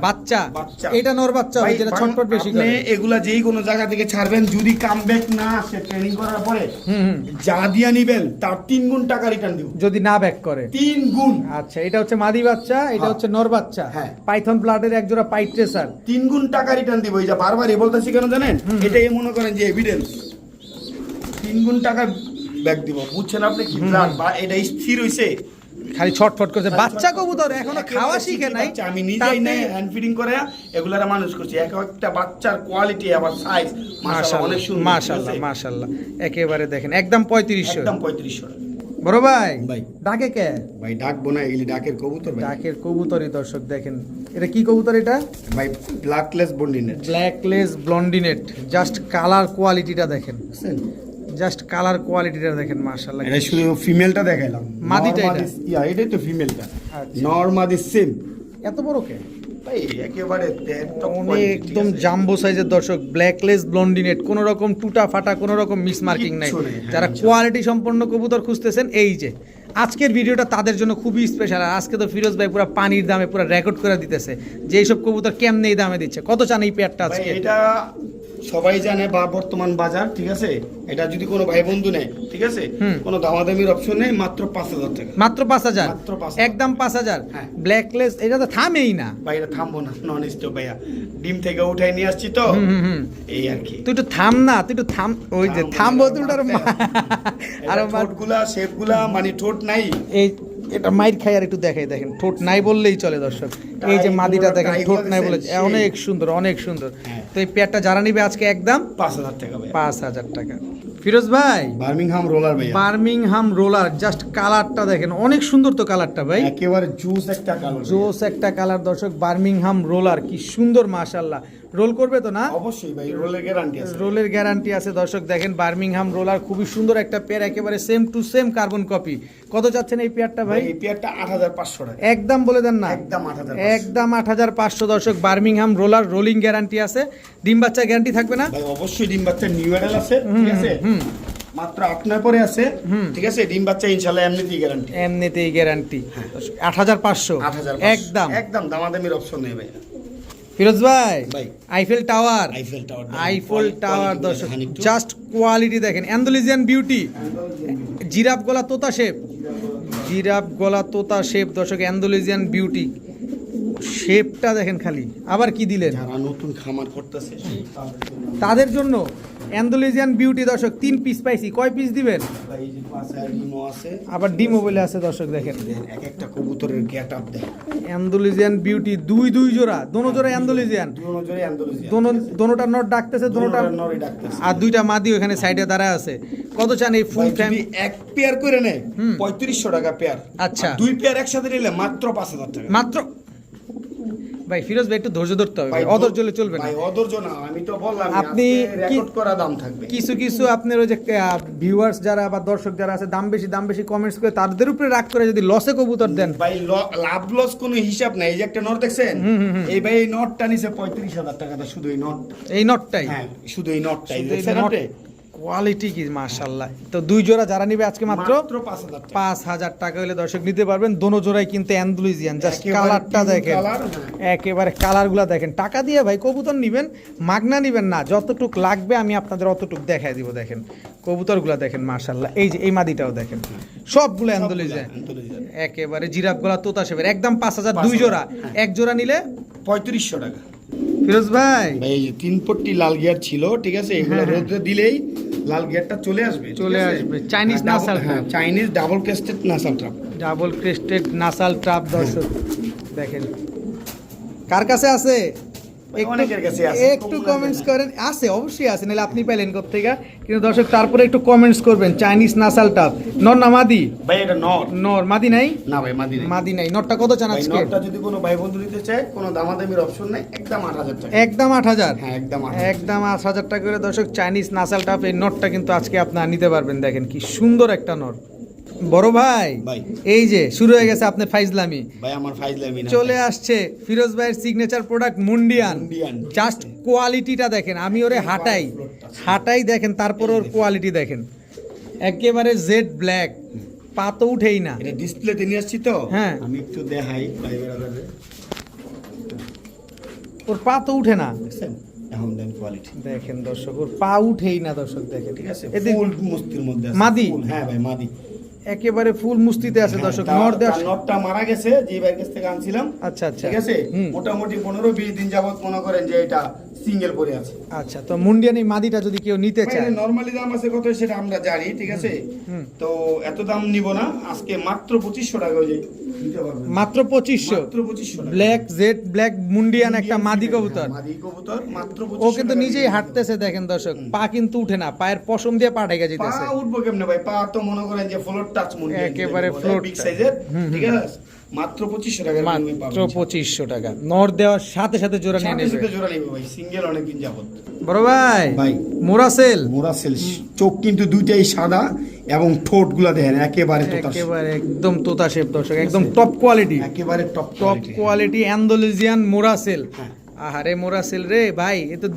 [SPEAKER 1] বাচ্চা।
[SPEAKER 2] বাচ্চা।
[SPEAKER 1] এটা নর বাচ্চা
[SPEAKER 2] ভাই,
[SPEAKER 1] যেটা ছটপট বেশি করে।
[SPEAKER 2] এগুলা যেই কোনো জায়গা থেকে ছাড়বেন যদি কাম ব্যাক না আসে ট্রেনিং করার পরে যা দিয়া নিবেন তার তিন গুণ টাকা রিটার্ন দিব।
[SPEAKER 1] যদি না ব্যাক করে।
[SPEAKER 2] তিন গুণ।
[SPEAKER 1] আচ্ছা এটা হচ্ছে মাদি বাচ্চা এটা
[SPEAKER 2] হ্যাঁ।
[SPEAKER 1] হচ্ছে নর বাচ্চা।
[SPEAKER 2] হ্যাঁ।
[SPEAKER 1] পাইথন ব্লাডের এক জোড়া পাইট রেসার
[SPEAKER 2] তিন গুণ টাকা রিটার্ন দিব এই যে বারবারই বলতেছি কেন জানেন? এটাই মনে করেন যে এভিডেন্স তিন গুণ টাকা ব্যাক দিব বুঝছেন আপনি কি? প্ল্যান বা এটা স্থির হইছে?
[SPEAKER 1] খালি ছটফট করছে। বাচ্চা কবুতর এখনও খাওয়া শিখে নাই।
[SPEAKER 2] আমি নিজেই নেই হ্যান্ড ফিডিং করে এগুলারা মানুষ করছি। এক একটা বাচ্চার কোয়ালিটি আবার সাইজ মাশাআল্লাহ অনেক সুন্দর
[SPEAKER 1] মাশাল্লাহ মাশাল্লাহ একেবারে দেখেন একদম পঁয়ত্রিশশো।
[SPEAKER 2] একদম পঁয়ত্রিশশো। টাকা
[SPEAKER 1] বড় ভাই
[SPEAKER 2] ভাই।
[SPEAKER 1] ডাকে কে?
[SPEAKER 2] ভাই ডাক বোনা এগুলি ডাকের কবুতর ভাই।
[SPEAKER 1] ডাকের কবুতরই দর্শক দেখেন। এটা কি কবুতর এটা?
[SPEAKER 2] ভাই ব্লাডলেস বন্ডিনেট
[SPEAKER 1] black lace blondinette just colour কোয়ালিটিটা দেখেন। জাস্ট কালার কোয়ালিটিটা দেখেন মাশাল্লাহ
[SPEAKER 2] এটা শুধু ফিমেলটা দেখাইলাম।
[SPEAKER 1] মাদিটা এটা?
[SPEAKER 2] ইয়া এটাই তো ফিমেলটা। নরমাদি সেম
[SPEAKER 1] এত বড় কে? একদম জাম্বো সাইজের দর্শক ব্ল্যাকলেস ব্লন্ডিনেট কোন রকম টুটা ফাটা কোন রকম মিস মার্কিং নাই
[SPEAKER 2] হ্যাঁ,
[SPEAKER 1] যারা কোয়ালিটি সম্পন্ন কবুতর খুঁজতেছেন এই যে আজকের ভিডিওটা তাদের জন্য খুবই স্পেশাল আর আজকে তো ফিরোজ ভাই পুরো পানির দামে পুরো রেকর্ড করে দিতেছে যে সব কবুতর কেমনে দামে দিচ্ছে। কত চান এই পেয়ারটা আজকে?
[SPEAKER 2] এটা সবাই জানে বা বর্তমান বাজার ঠিক আছে? এটা যদি কোনো ভাই বন্ধু নেয় ঠিক আছে। কোনো দামাদামির অপশন নেই মাত্র পাঁচ হাজার টাকা।
[SPEAKER 1] মাত্র পাঁচ হাজার?
[SPEAKER 2] মাত্র 5,000
[SPEAKER 1] একদম পাঁচ হাজার। ব্ল্যাকলেস এটা তো থামেই না।
[SPEAKER 2] ভাই এটা থামবো না নন স্টপ ভাইয়া। ডিম থেকে উঠাই নিয়ে আসছি তো। এই আর কি।
[SPEAKER 1] তুই একটু থাম না তুই একটু থাম ওই যে থামবো তুই আর
[SPEAKER 2] আর ঠোঁটগুলা শেপগুলা মানে ঠোঁট নাই।
[SPEAKER 1] এই এটা মাইর খাই আর একটু দেখাই দেখেন ঠোঁট নাই বললেই চলে দর্শক। এই যে মাদিটা দেখেন ঠোঁট নাই বলে অনেক সুন্দর অনেক সুন্দর।
[SPEAKER 2] হ্যাঁ।
[SPEAKER 1] তো এই পেয়ারটা যারা নিবে আজকে একদম
[SPEAKER 2] পাঁচ হাজার টাকা
[SPEAKER 1] পাঁচ হাজার টাকা। ফিরোজ ভাই
[SPEAKER 2] বার্মিংহাম রোলার ভাইয়া।
[SPEAKER 1] বার্মিংহাম রোলার জাস্ট কালারটা দেখেন অনেক সুন্দর তো কালারটা ভাই।
[SPEAKER 2] একেবারে জুস একটা কালার
[SPEAKER 1] জোস একটা কালার দর্শক বার্মিংহাম রোলার কি সুন্দর মাশাল্লাহ রোল করবে তো না?
[SPEAKER 2] অবশ্যই ভাই রোলের গ্যারান্টি আছে।
[SPEAKER 1] রোলের গ্যারান্টি আছে দর্শক দেখেন বার্মিংহাম রোলার খুবই সুন্দর একটা পেয়ার একেবারে same to same carbon copy কত চাচ্ছেন এই পেয়ারটা
[SPEAKER 2] ভাই? এই পেয়ারটা আট হাজার পাঁচশো টাকা।
[SPEAKER 1] একদম বলে দেন না।
[SPEAKER 2] একদম 8,500
[SPEAKER 1] একদম আট হাজার পাঁচশো দর্শক বার্মিংহাম রোলার রোলিং গ্যারান্টি আছে। ডিম বাচ্চা গ্যারান্টি থাকবে না?
[SPEAKER 2] ভাই অবশ্যই ডিম বাচ্চা নিউ অ্যাডাল আছে ঠিক আছে? মাত্র আট নয় পরে আছে ঠিক আছে? ডিম বাচ্চা ইনশাল্লাহ এমনিতেই গ্যারান্টি
[SPEAKER 1] এমনিতেই গ্যারান্টি আট হাজার পাঁচশো।
[SPEAKER 2] আট হাজার
[SPEAKER 1] একদম।
[SPEAKER 2] একদম দামাদামির অপশন নেই ভাই।
[SPEAKER 1] ফিরোজ ভাই। Eiffel tower
[SPEAKER 2] Eiffel tower
[SPEAKER 1] Eiffel tower দর্শক জাস্ট কোয়ালিটি দেখেন। অ্যান্ডোলিজিয়ান বিউটি জিরাফ গলা তোতা শেপ জিরাফ গলা তোতা শেপ দর্শক অ্যান্ডোলিজিয়ান বিউটি শেপটা দেখেন খালি। আবার কি দিলেন?
[SPEAKER 2] যারা নতুন খামার করতেছে তাদের জন্য।
[SPEAKER 1] অ্যান্ডোলিজিয়ান বিউটি দর্শক তিন পিস পাইছি। কয় পিস দিবেন?
[SPEAKER 2] ডিমও
[SPEAKER 1] আবার ডিমো বলে আছে দর্শক দেখেন।
[SPEAKER 2] এক একটা কবুতরের গেট আপ দেয়
[SPEAKER 1] অ্যান্ডোলিজিয়ান বিউটি দুই দুই জোড়া দোনো জোড়া অ্যান্ডোলিজিয়ান। দোনো দোনোটা নট ডাকতেছে দোনোটা আর দুইটা মাদি ওখানে সাইডে দাঁড়ায় আছে। কত চান এই ফুল
[SPEAKER 2] যদি এক পেয়ার করে নেয় পঁয়ত্রিশশো টাকা পেয়ার
[SPEAKER 1] আচ্ছা।
[SPEAKER 2] দুই পেয়ার একসাথে নিলে মাত্র পাঁচ হাজার টাকা।
[SPEAKER 1] মাত্র ভাই ফিরোজ ভাই একটু ধৈর্য ধরতে হবে অধৈর্য হলে চলবে না।
[SPEAKER 2] ভাই অধৈর্য না আমি তো বললাম
[SPEAKER 1] আপনি
[SPEAKER 2] রেকর্ড করা দাম থাকবে।
[SPEAKER 1] কিছু কিছু আপনার ওই যে ভিউয়ার্স যারা বা দর্শক যারা আছে দাম বেশি দাম বেশি কমেন্টস করে তাদের উপরে রাগ করে যদি লসে কবুতর দেন।
[SPEAKER 2] ভাই লাভ লস কোনো হিসাব নাই। এই যে একটা নোট দেখছেন? এই ভাই এই নোটটা নিছে পঁয়ত্রিশ হাজার টাকাটা শুধু এই নোট।
[SPEAKER 1] এই নটটাই।
[SPEAKER 2] হ্যাঁ শুধু এই নোটটাই। দেখছেন আপনি?
[SPEAKER 1] কোয়ালিটি কি মাশাল্লাহ তো দুই জোড়া যারা নিবে আজকে মাত্র
[SPEAKER 2] পাঁচ হাজার টাকা।
[SPEAKER 1] হলে দর্শক নিতে পারবেন। দোনো জোড়াই কিন্তু অ্যান্ডুলিজিয়ান জাস্ট কালারটা দেখেন।
[SPEAKER 2] হ্যাঁ।
[SPEAKER 1] একেবারে কালারগুলো দেখেন। টাকা দিয়ে ভাই কবুতর নিবেন মাগনা নিবেন না। যতটুক লাগবে আমি আপনাদের অতটুক দেখাই দিব দেখেন। কবুতরগুলো দেখেন মার্শাল্লাহ এই যে এই মাদিটাও দেখেন। সবগুলো অ্যান্ডুলিজিয়ান একেবারে জিরাফ গলা তোতা শেপের। একদম পাঁচ হাজার দুই জোড়া। এক জোড়া নিলে
[SPEAKER 2] পঁয়ত্রিশশো টাকা।
[SPEAKER 1] ফিরোজ ভাই।
[SPEAKER 2] এই যে তিন পট্টি লাল গিয়ার ছিল ঠিক আছে? এগুলো রোদে দিলেই লাল গিয়ারটা চলে আসবে
[SPEAKER 1] চলে আসবে।
[SPEAKER 2] চাইনিজ
[SPEAKER 1] নাসাল
[SPEAKER 2] হ্যাঁ Chinese double crested nasal trap
[SPEAKER 1] double crested nasal trap দর্শক দেখেন। কার কাছে আছে? একটু-
[SPEAKER 2] আছে,
[SPEAKER 1] কমেন্টস করেন। আছে অবশ্যই আছে নাহলে আপনি পাইলেন কোথেকে কিন্তু দর্শক তারপরে একটু কমেন্টস করবেন। চাইনিজ নাসাল ট্রাপ নর না মাদি?
[SPEAKER 2] ভাই এটা নট
[SPEAKER 1] নর মাদি নাই?
[SPEAKER 2] না ভাই মাদি নেই।
[SPEAKER 1] মাদি নাই। নরটা কত চান আজকে?
[SPEAKER 2] নটটা যদি কোনো ভাই বন্ধু নিতে চায় কোনো দামাদামির অপশন নাই একদম আট হাজার টাকা।
[SPEAKER 1] একদম আট হাজার?
[SPEAKER 2] হ্যাঁ একদম আট
[SPEAKER 1] একদম আট হাজার টাকা করে দর্শক চাইনিজ নাসাল টাপ এই নটটা কিন্তু আজকে আপনারা নিতে পারবেন। দেখেন কি সুন্দর একটা নট বড় ভাই। এই যে শুরু হয়ে গেছে আপনার ফাইজলামি।
[SPEAKER 2] ভাই আমার ফাইজলামি না।
[SPEAKER 1] চলে আসছে ফিরোজ ভাইয়ের সিগনেচার প্রোডাক্ট মুন্ডিয়ান। জাস্ট কোয়ালিটিটা দেখেন আমি ওরে হাঁটাই। হাঁটাই দেখেন তারপর ওর কোয়ালিটি দেখেন। একেবারে জেড ব্ল্যাক পা তো উঠেই না।
[SPEAKER 2] এটা ডিসপ্লেতে নিয়ে আসছি তো?
[SPEAKER 1] হ্যাঁ।
[SPEAKER 2] আমি একটু দেখাই
[SPEAKER 1] ওর পা তো উঠে না।
[SPEAKER 2] কোয়ালিটি
[SPEAKER 1] দেখেন দর্শক ওর পা উঠেই না দর্শক দেখেন।
[SPEAKER 2] ঠিক আছে
[SPEAKER 1] এদিক
[SPEAKER 2] ফুল মুস্তির মধ্যে আছে।
[SPEAKER 1] মাদি?
[SPEAKER 2] হ্যাঁ ভাই মাদি।
[SPEAKER 1] একেবারে ফুল মুস্তিতে আছে
[SPEAKER 2] হ্যাঁ,
[SPEAKER 1] দর্শক নর দেওয়া
[SPEAKER 2] মারা গেছে যে ভাইয়ের কাছ থেকে আনছিলাম।
[SPEAKER 1] আচ্ছা আচ্ছা।
[SPEAKER 2] ঠিক আছে? মোটামুটি পনেরো বিশ দিন যাবত মনে করেন যে এটা সিঙ্গেল পরে আছে।
[SPEAKER 1] আচ্ছা তো মুন্ডিয়ান এই মাদিটা যদি কেউ নিতে চায়।
[SPEAKER 2] নর্মালি দাম আছে কত সেটা আমরা জানি ঠিক আছে? তো এত দাম নিব না আজকে মাত্র পঁচিশশো টাকা ওই যে
[SPEAKER 1] মাত্র পঁচিশশো? ব্ল্যাক জেড ব্ল্যাক মুন্ডিয়ান একটা মাদি কবুতর
[SPEAKER 2] হ্যাঁ, মাদি কবুতর মাত্র
[SPEAKER 1] ও কিন্তু নিজেই হাঁটতেছে দেখেন দর্শক পা কিন্তু উঠে না পায়ের পশম দিয়ে পা ঢেকে
[SPEAKER 2] পা
[SPEAKER 1] যেতেছে।
[SPEAKER 2] উঠবো কেমনে ভাই? পা তো মনে করেন যে ফ্লোর টাচ
[SPEAKER 1] একেবারে floor
[SPEAKER 2] বিগ সাইজের ঠিক আছে? মাত্র পঁচিশশো টাকা
[SPEAKER 1] মাত্র টাকা। নর দেওয়ার সাথে সাথে জোড়া নিয়ে নেবে।
[SPEAKER 2] সাথে জোড়া নিবে ভাই সিঙ্গেল অনেকদিন যাবত
[SPEAKER 1] বড় ভাই
[SPEAKER 2] ভাই।
[SPEAKER 1] মোরাসেল।
[SPEAKER 2] মোরাসেল চোখ কিন্তু দুইটাই সাদা এবং ঠোঁটগুলা দেখেন একেবারে তোতার
[SPEAKER 1] একেবারে একদম তোতা শেপ দর্শক একদম টপ কোয়ালিটি
[SPEAKER 2] একেবারে টপ
[SPEAKER 1] টপ কোয়ালিটি অ্যান্ডোলেজিয়ান মোরাসেল।
[SPEAKER 2] হ্যাঁ।
[SPEAKER 1] আহারে মোরাসেল রে ভাই এ তো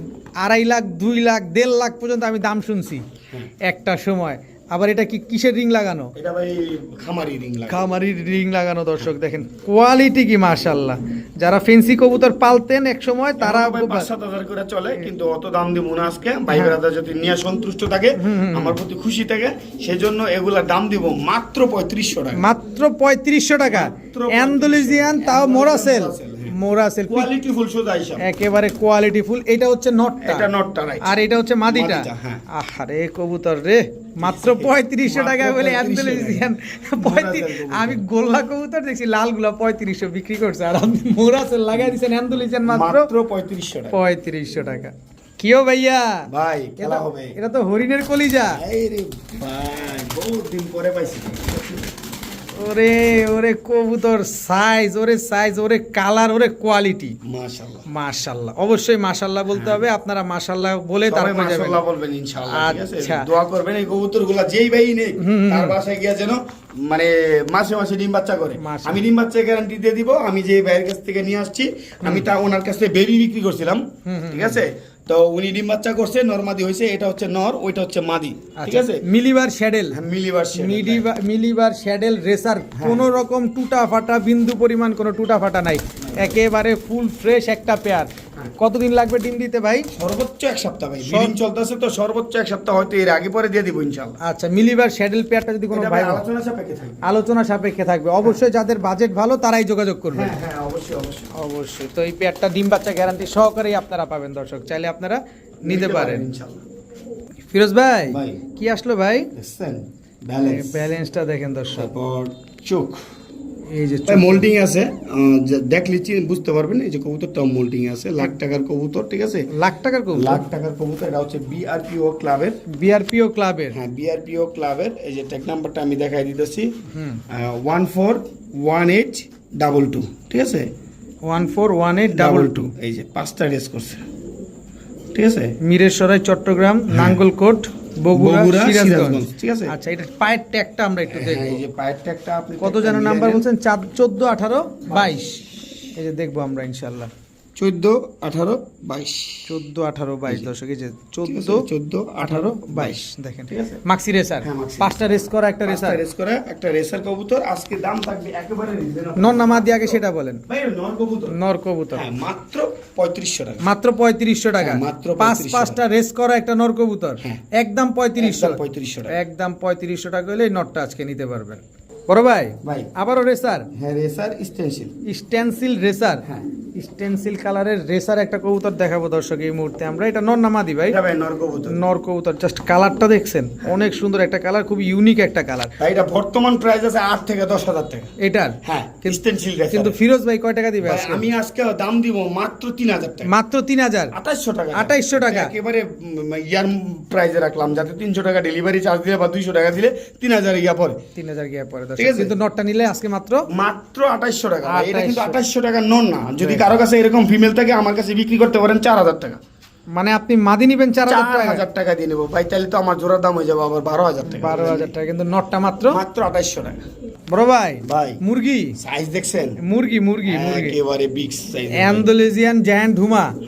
[SPEAKER 1] আড়াই লাখ দুই লাখ দেড় লাখ পর্যন্ত আমি দাম শুনছি।
[SPEAKER 2] হ্যাঁ।
[SPEAKER 1] একটা সময়। আবার এটা কি কিসের রিং লাগানো?
[SPEAKER 2] এটা ভাই খামারি রিং লাগে
[SPEAKER 1] খামারির রিং লাগানো দর্শক দেখেন। কোয়ালিটি কি মাশাল্লাহ যারা ফেন্সি কবুতর পালতেন এক সময় তারা
[SPEAKER 2] করে চলে কিন্তু অত দাম দিব না আজকে। ভাই যদি নিয়ে সন্তুষ্ট থাকে আমার প্রতি খুশি থাকে সেজন্য এগুলা দাম দিব মাত্র পঁয়ত্রিশশো টাকা।
[SPEAKER 1] মাত্র পঁয়ত্রিশশো টাকা।
[SPEAKER 2] মাত্র
[SPEAKER 1] অ্যান্ডোলেজিয়ান তাও মোরাসেল। মোরা সেলফি
[SPEAKER 2] কোয়ালিটি ফুল শুধু আইসা।
[SPEAKER 1] একেবারে কোয়ালিটি ফুল এটা হচ্ছে নটটা
[SPEAKER 2] এটা নটটা রাইট
[SPEAKER 1] আর এটা হচ্ছে মাদিটা।
[SPEAKER 2] হ্যাঁ।
[SPEAKER 1] আহারে কবুতর রে মাত্র <laughs> পঁয়ত্রিশশো টাকা বলে
[SPEAKER 2] 3500
[SPEAKER 1] অ্যান্ডোলেজিয়ান পঁয়ত্রিশ
[SPEAKER 2] কবুতর।
[SPEAKER 1] আমি গোল্লা কবুতর দেখছি লাল লালগুলা পঁয়ত্রিশশো বিক্রি করছে। আর আপনি মোরাসেল লাগাই দিচ্ছেন অ্যান্ডোলেজিয়ান মাত্র
[SPEAKER 2] পঁয়ত্রিশশো টাকা।
[SPEAKER 1] পঁয়ত্রিশশো টাকা। কিও ভাইয়া?
[SPEAKER 2] ভাই খেলা
[SPEAKER 1] এটা-
[SPEAKER 2] হবে।
[SPEAKER 1] এটা তো হরিণের কলিজা।
[SPEAKER 2] ভাই বহুত দিন পরে পাইছি।
[SPEAKER 1] ওরে ওরে কবুতর সাইজ ওরে সাইজ ওরে কালার ওরে কোয়ালিটি
[SPEAKER 2] মাশাআল্লাহ।
[SPEAKER 1] অবশ্যই মাশাল্লাহ বলতে হবে। আপনারা মাশাল্লাহ বলে তারপর যাবেন।
[SPEAKER 2] মাশাআল্লাহ বলবেন ইনশাআল্লাহ ঠিক আছে?
[SPEAKER 1] আচ্ছা।
[SPEAKER 2] দোয়া করবেন এই কবুতরগুলা যেই ভাই নেই তার বাসায় গিয়া যেন মানে মাসে মাসে ডিম বাচ্চা করে। আমি ডিম বাচ্চা গ্যারান্টি দিয়ে দিব। আমি যে ভাইয়ের কাছ থেকে নিয়ে আসছি আমি তা ওনার কাছ থেকে বেবি বিক্রি করছিলাম ঠিক আছে? তো উনি ডিম বাচ্চা করছে নরমাদি হয়েছে এটা হচ্ছে নর ওইটা হচ্ছে মাদি ঠিক আছে?
[SPEAKER 1] মিলিবার শ্যাডেল।
[SPEAKER 2] হ্যাঁ, মিলিবার shade।
[SPEAKER 1] মিলিবার মিলিবার শ্যাডেল রেসার কোনো রকম টুটা ফাটা বিন্দু পরিমাণ কোনো টুটা ফাটা নাই। একেবারে ফুল ফ্রেশ একটা পেয়ার কতদিন লাগবে ডিম দিতে ভাই?
[SPEAKER 2] সর্বোচ্চ এক সপ্তাহ ভাই। বিডিং চলতেছে তো সর্বোচ্চ এক সপ্তাহ হয়তো এর আগে পরে দিয়ে দিব ইনশাআল্লাহ।
[SPEAKER 1] আচ্ছা মিলিবার শ্যাডেল পেয়ারটা যদি কোনো ভাই
[SPEAKER 2] আলোচনা সাপেক্ষে থাকবে।
[SPEAKER 1] আলোচনা সাপেক্ষে থাকবে। অবশ্যই যাদের বাজেট ভালো তারাই যোগাযোগ করবে।
[SPEAKER 2] হ্যাঁ হ্যাঁ অবশ্যই অবশ্যই।
[SPEAKER 1] অবশ্যই। তো এই পেয়ারটা ডিম বাচ্চা গ্যারান্টি সহকারেই আপনারা পাবেন দর্শক। চাইলে আপনারা নিতে পারেন
[SPEAKER 2] ইনশাআল্লাহ।
[SPEAKER 1] ফিরোজ ভাই। কি আসলো ভাই? ব্যালেন্সটা দেখেন দর্শক।
[SPEAKER 2] চোখ।
[SPEAKER 1] এই যে
[SPEAKER 2] মোল্ডিং আছে। দেখলে বুঝতে পারবেন এই যে কবুতরটাও মোল্ডিং আছে। লাখ টাকার কবুতর ঠিক আছে?
[SPEAKER 1] লাখ টাকার
[SPEAKER 2] লাখ টাকার কবুতর এটা হচ্ছে বিআরপিও ক্লাবের
[SPEAKER 1] বিআরপিও ক্লাবের
[SPEAKER 2] হ্যাঁ বিআরপিও ক্লাবের এই যে টেক নাম্বারটা আমি দেখাই দিতেছি। One four one eight double two ঠিক আছে?
[SPEAKER 1] One four one eight double two
[SPEAKER 2] এই যে পাঁচটা রেস করছে ঠিক আছে?
[SPEAKER 1] মিরেশ্বরাই চট্টগ্রাম নাঙ্গলকোট। বগুড়া
[SPEAKER 2] বগুড়া,
[SPEAKER 1] সিরাজগঞ্জ।
[SPEAKER 2] সিরাজগঞ্জ, ঠিক আছে?
[SPEAKER 1] আচ্ছা এটা পায়ের ট্যাগটা আমরা একটু
[SPEAKER 2] হ্যাঁ, এই যে পায়ের ট্যাগটা আপনি
[SPEAKER 1] কত যেন নাম্বার বলছেন? চার চোদ্দ আঠারো বাইশ। এই যে দেখব আমরা ইনশাল্লাহ।
[SPEAKER 2] চোদ্দ আঠারো বাইশ।
[SPEAKER 1] চোদ্দ আঠারো বাইশ দর্শক এই যে চোদ্দ
[SPEAKER 2] চোদ্দ আঠারো বাইশ।
[SPEAKER 1] দেখেন।
[SPEAKER 2] ঠিক আছে?
[SPEAKER 1] মাক্সি রেসার
[SPEAKER 2] হ্যাঁ,
[SPEAKER 1] পাঁচটা রেস করা একটা রেসার
[SPEAKER 2] রেস করে একটা রেসার কবুতর। আজকে দাম থাকবে একেবারে
[SPEAKER 1] নর নামা দিয়ে আগে সেটা বলেন।
[SPEAKER 2] নর কবুতর।
[SPEAKER 1] নর কবুতর।
[SPEAKER 2] হ্যাঁ মাত্র পঁয়ত্রিশশো টাকা।
[SPEAKER 1] মাত্র পঁয়ত্রিশশো টাকা।
[SPEAKER 2] হ্যাঁ, মাত্র
[SPEAKER 1] পাঁচ পাঁচটা রেস করা একটা নর কবুতর। একদম পঁয়ত্রিশশো
[SPEAKER 2] একদম 3500 টাকা।
[SPEAKER 1] একদম পঁয়ত্রিশশো টাকা হলে নটটা আজকে নিতে পারবেন। বড় ভাই?
[SPEAKER 2] ভাই।
[SPEAKER 1] আবারও রেসার?
[SPEAKER 2] হ্যাঁ রেসার
[SPEAKER 1] স্টেনসিল রেসার?
[SPEAKER 2] হ্যাঁ।
[SPEAKER 1] স্টেনসিল কালারের রেসার একটা কবুতর দেখাবো দর্শক এই মুহূর্তে আমরা। এটা নর নামাদি ভাই
[SPEAKER 2] ভাই নর কবুতর
[SPEAKER 1] নর কবুতর জাস্ট কালারটা দেখছেন অনেক সুন্দর একটা কালার খুব ইউনিক একটা কালার
[SPEAKER 2] ভাই এটা বর্তমান প্রাইস আছে থেকে দশ হাজার টাকা।
[SPEAKER 1] এটার?
[SPEAKER 2] হ্যাঁ
[SPEAKER 1] কিন্তু-
[SPEAKER 2] রেসার।
[SPEAKER 1] কিন্তু ফিরোজ ভাই কয় টাকা দিবে আজকে?
[SPEAKER 2] আমি আজকে দাম দিব মাত্র তিন হাজার টাকা।
[SPEAKER 1] মাত্র তিন হাজার?
[SPEAKER 2] আঠাইশশো টাকা।
[SPEAKER 1] 2800 টাকা।
[SPEAKER 2] একেবারে ইয়ার প্রাইজে রাখলাম। যাতে তিনশো টাকা ডেলিভারি চার্জ দিলে বা দুইশো টাকা দিলে তিন হাজার ইয়া পরে
[SPEAKER 1] তিন হাজার গিয়ে পরে।
[SPEAKER 2] ঠিক আছে?
[SPEAKER 1] কিন্তু নটটা নিলে আজকে মাত্র
[SPEAKER 2] মাত্র আঠাইশশো টাকা। এটা কিন্তু
[SPEAKER 1] 2800
[SPEAKER 2] টাকা নন না। যদি কারও কাছে এরকম ফিমেল থাকে আমার কাছে বিক্রি করতে পারেন চার হাজার টাকা।
[SPEAKER 1] মানে আপনি মাদি নিবেন চার হাজার টাকা
[SPEAKER 2] দিয়ে নেব। ভাই তাহলে তো আমার জোড়ার দাম হয়ে যাবে আবার বারো হাজার টাকা।
[SPEAKER 1] বারো হাজার টাকা। কিন্তু নটটা মাত্র?
[SPEAKER 2] মাত্র আঠাইশশো টাকা।
[SPEAKER 1] বড় ভাই
[SPEAKER 2] ভাই।
[SPEAKER 1] মুরগি?
[SPEAKER 2] সাইজ দেখছেন?
[SPEAKER 1] মুরগি মুরগি মুরগি।
[SPEAKER 2] একেবারে বিগ সাইজ
[SPEAKER 1] অ্যান্ডোলেজিয়ান জায়ান্ট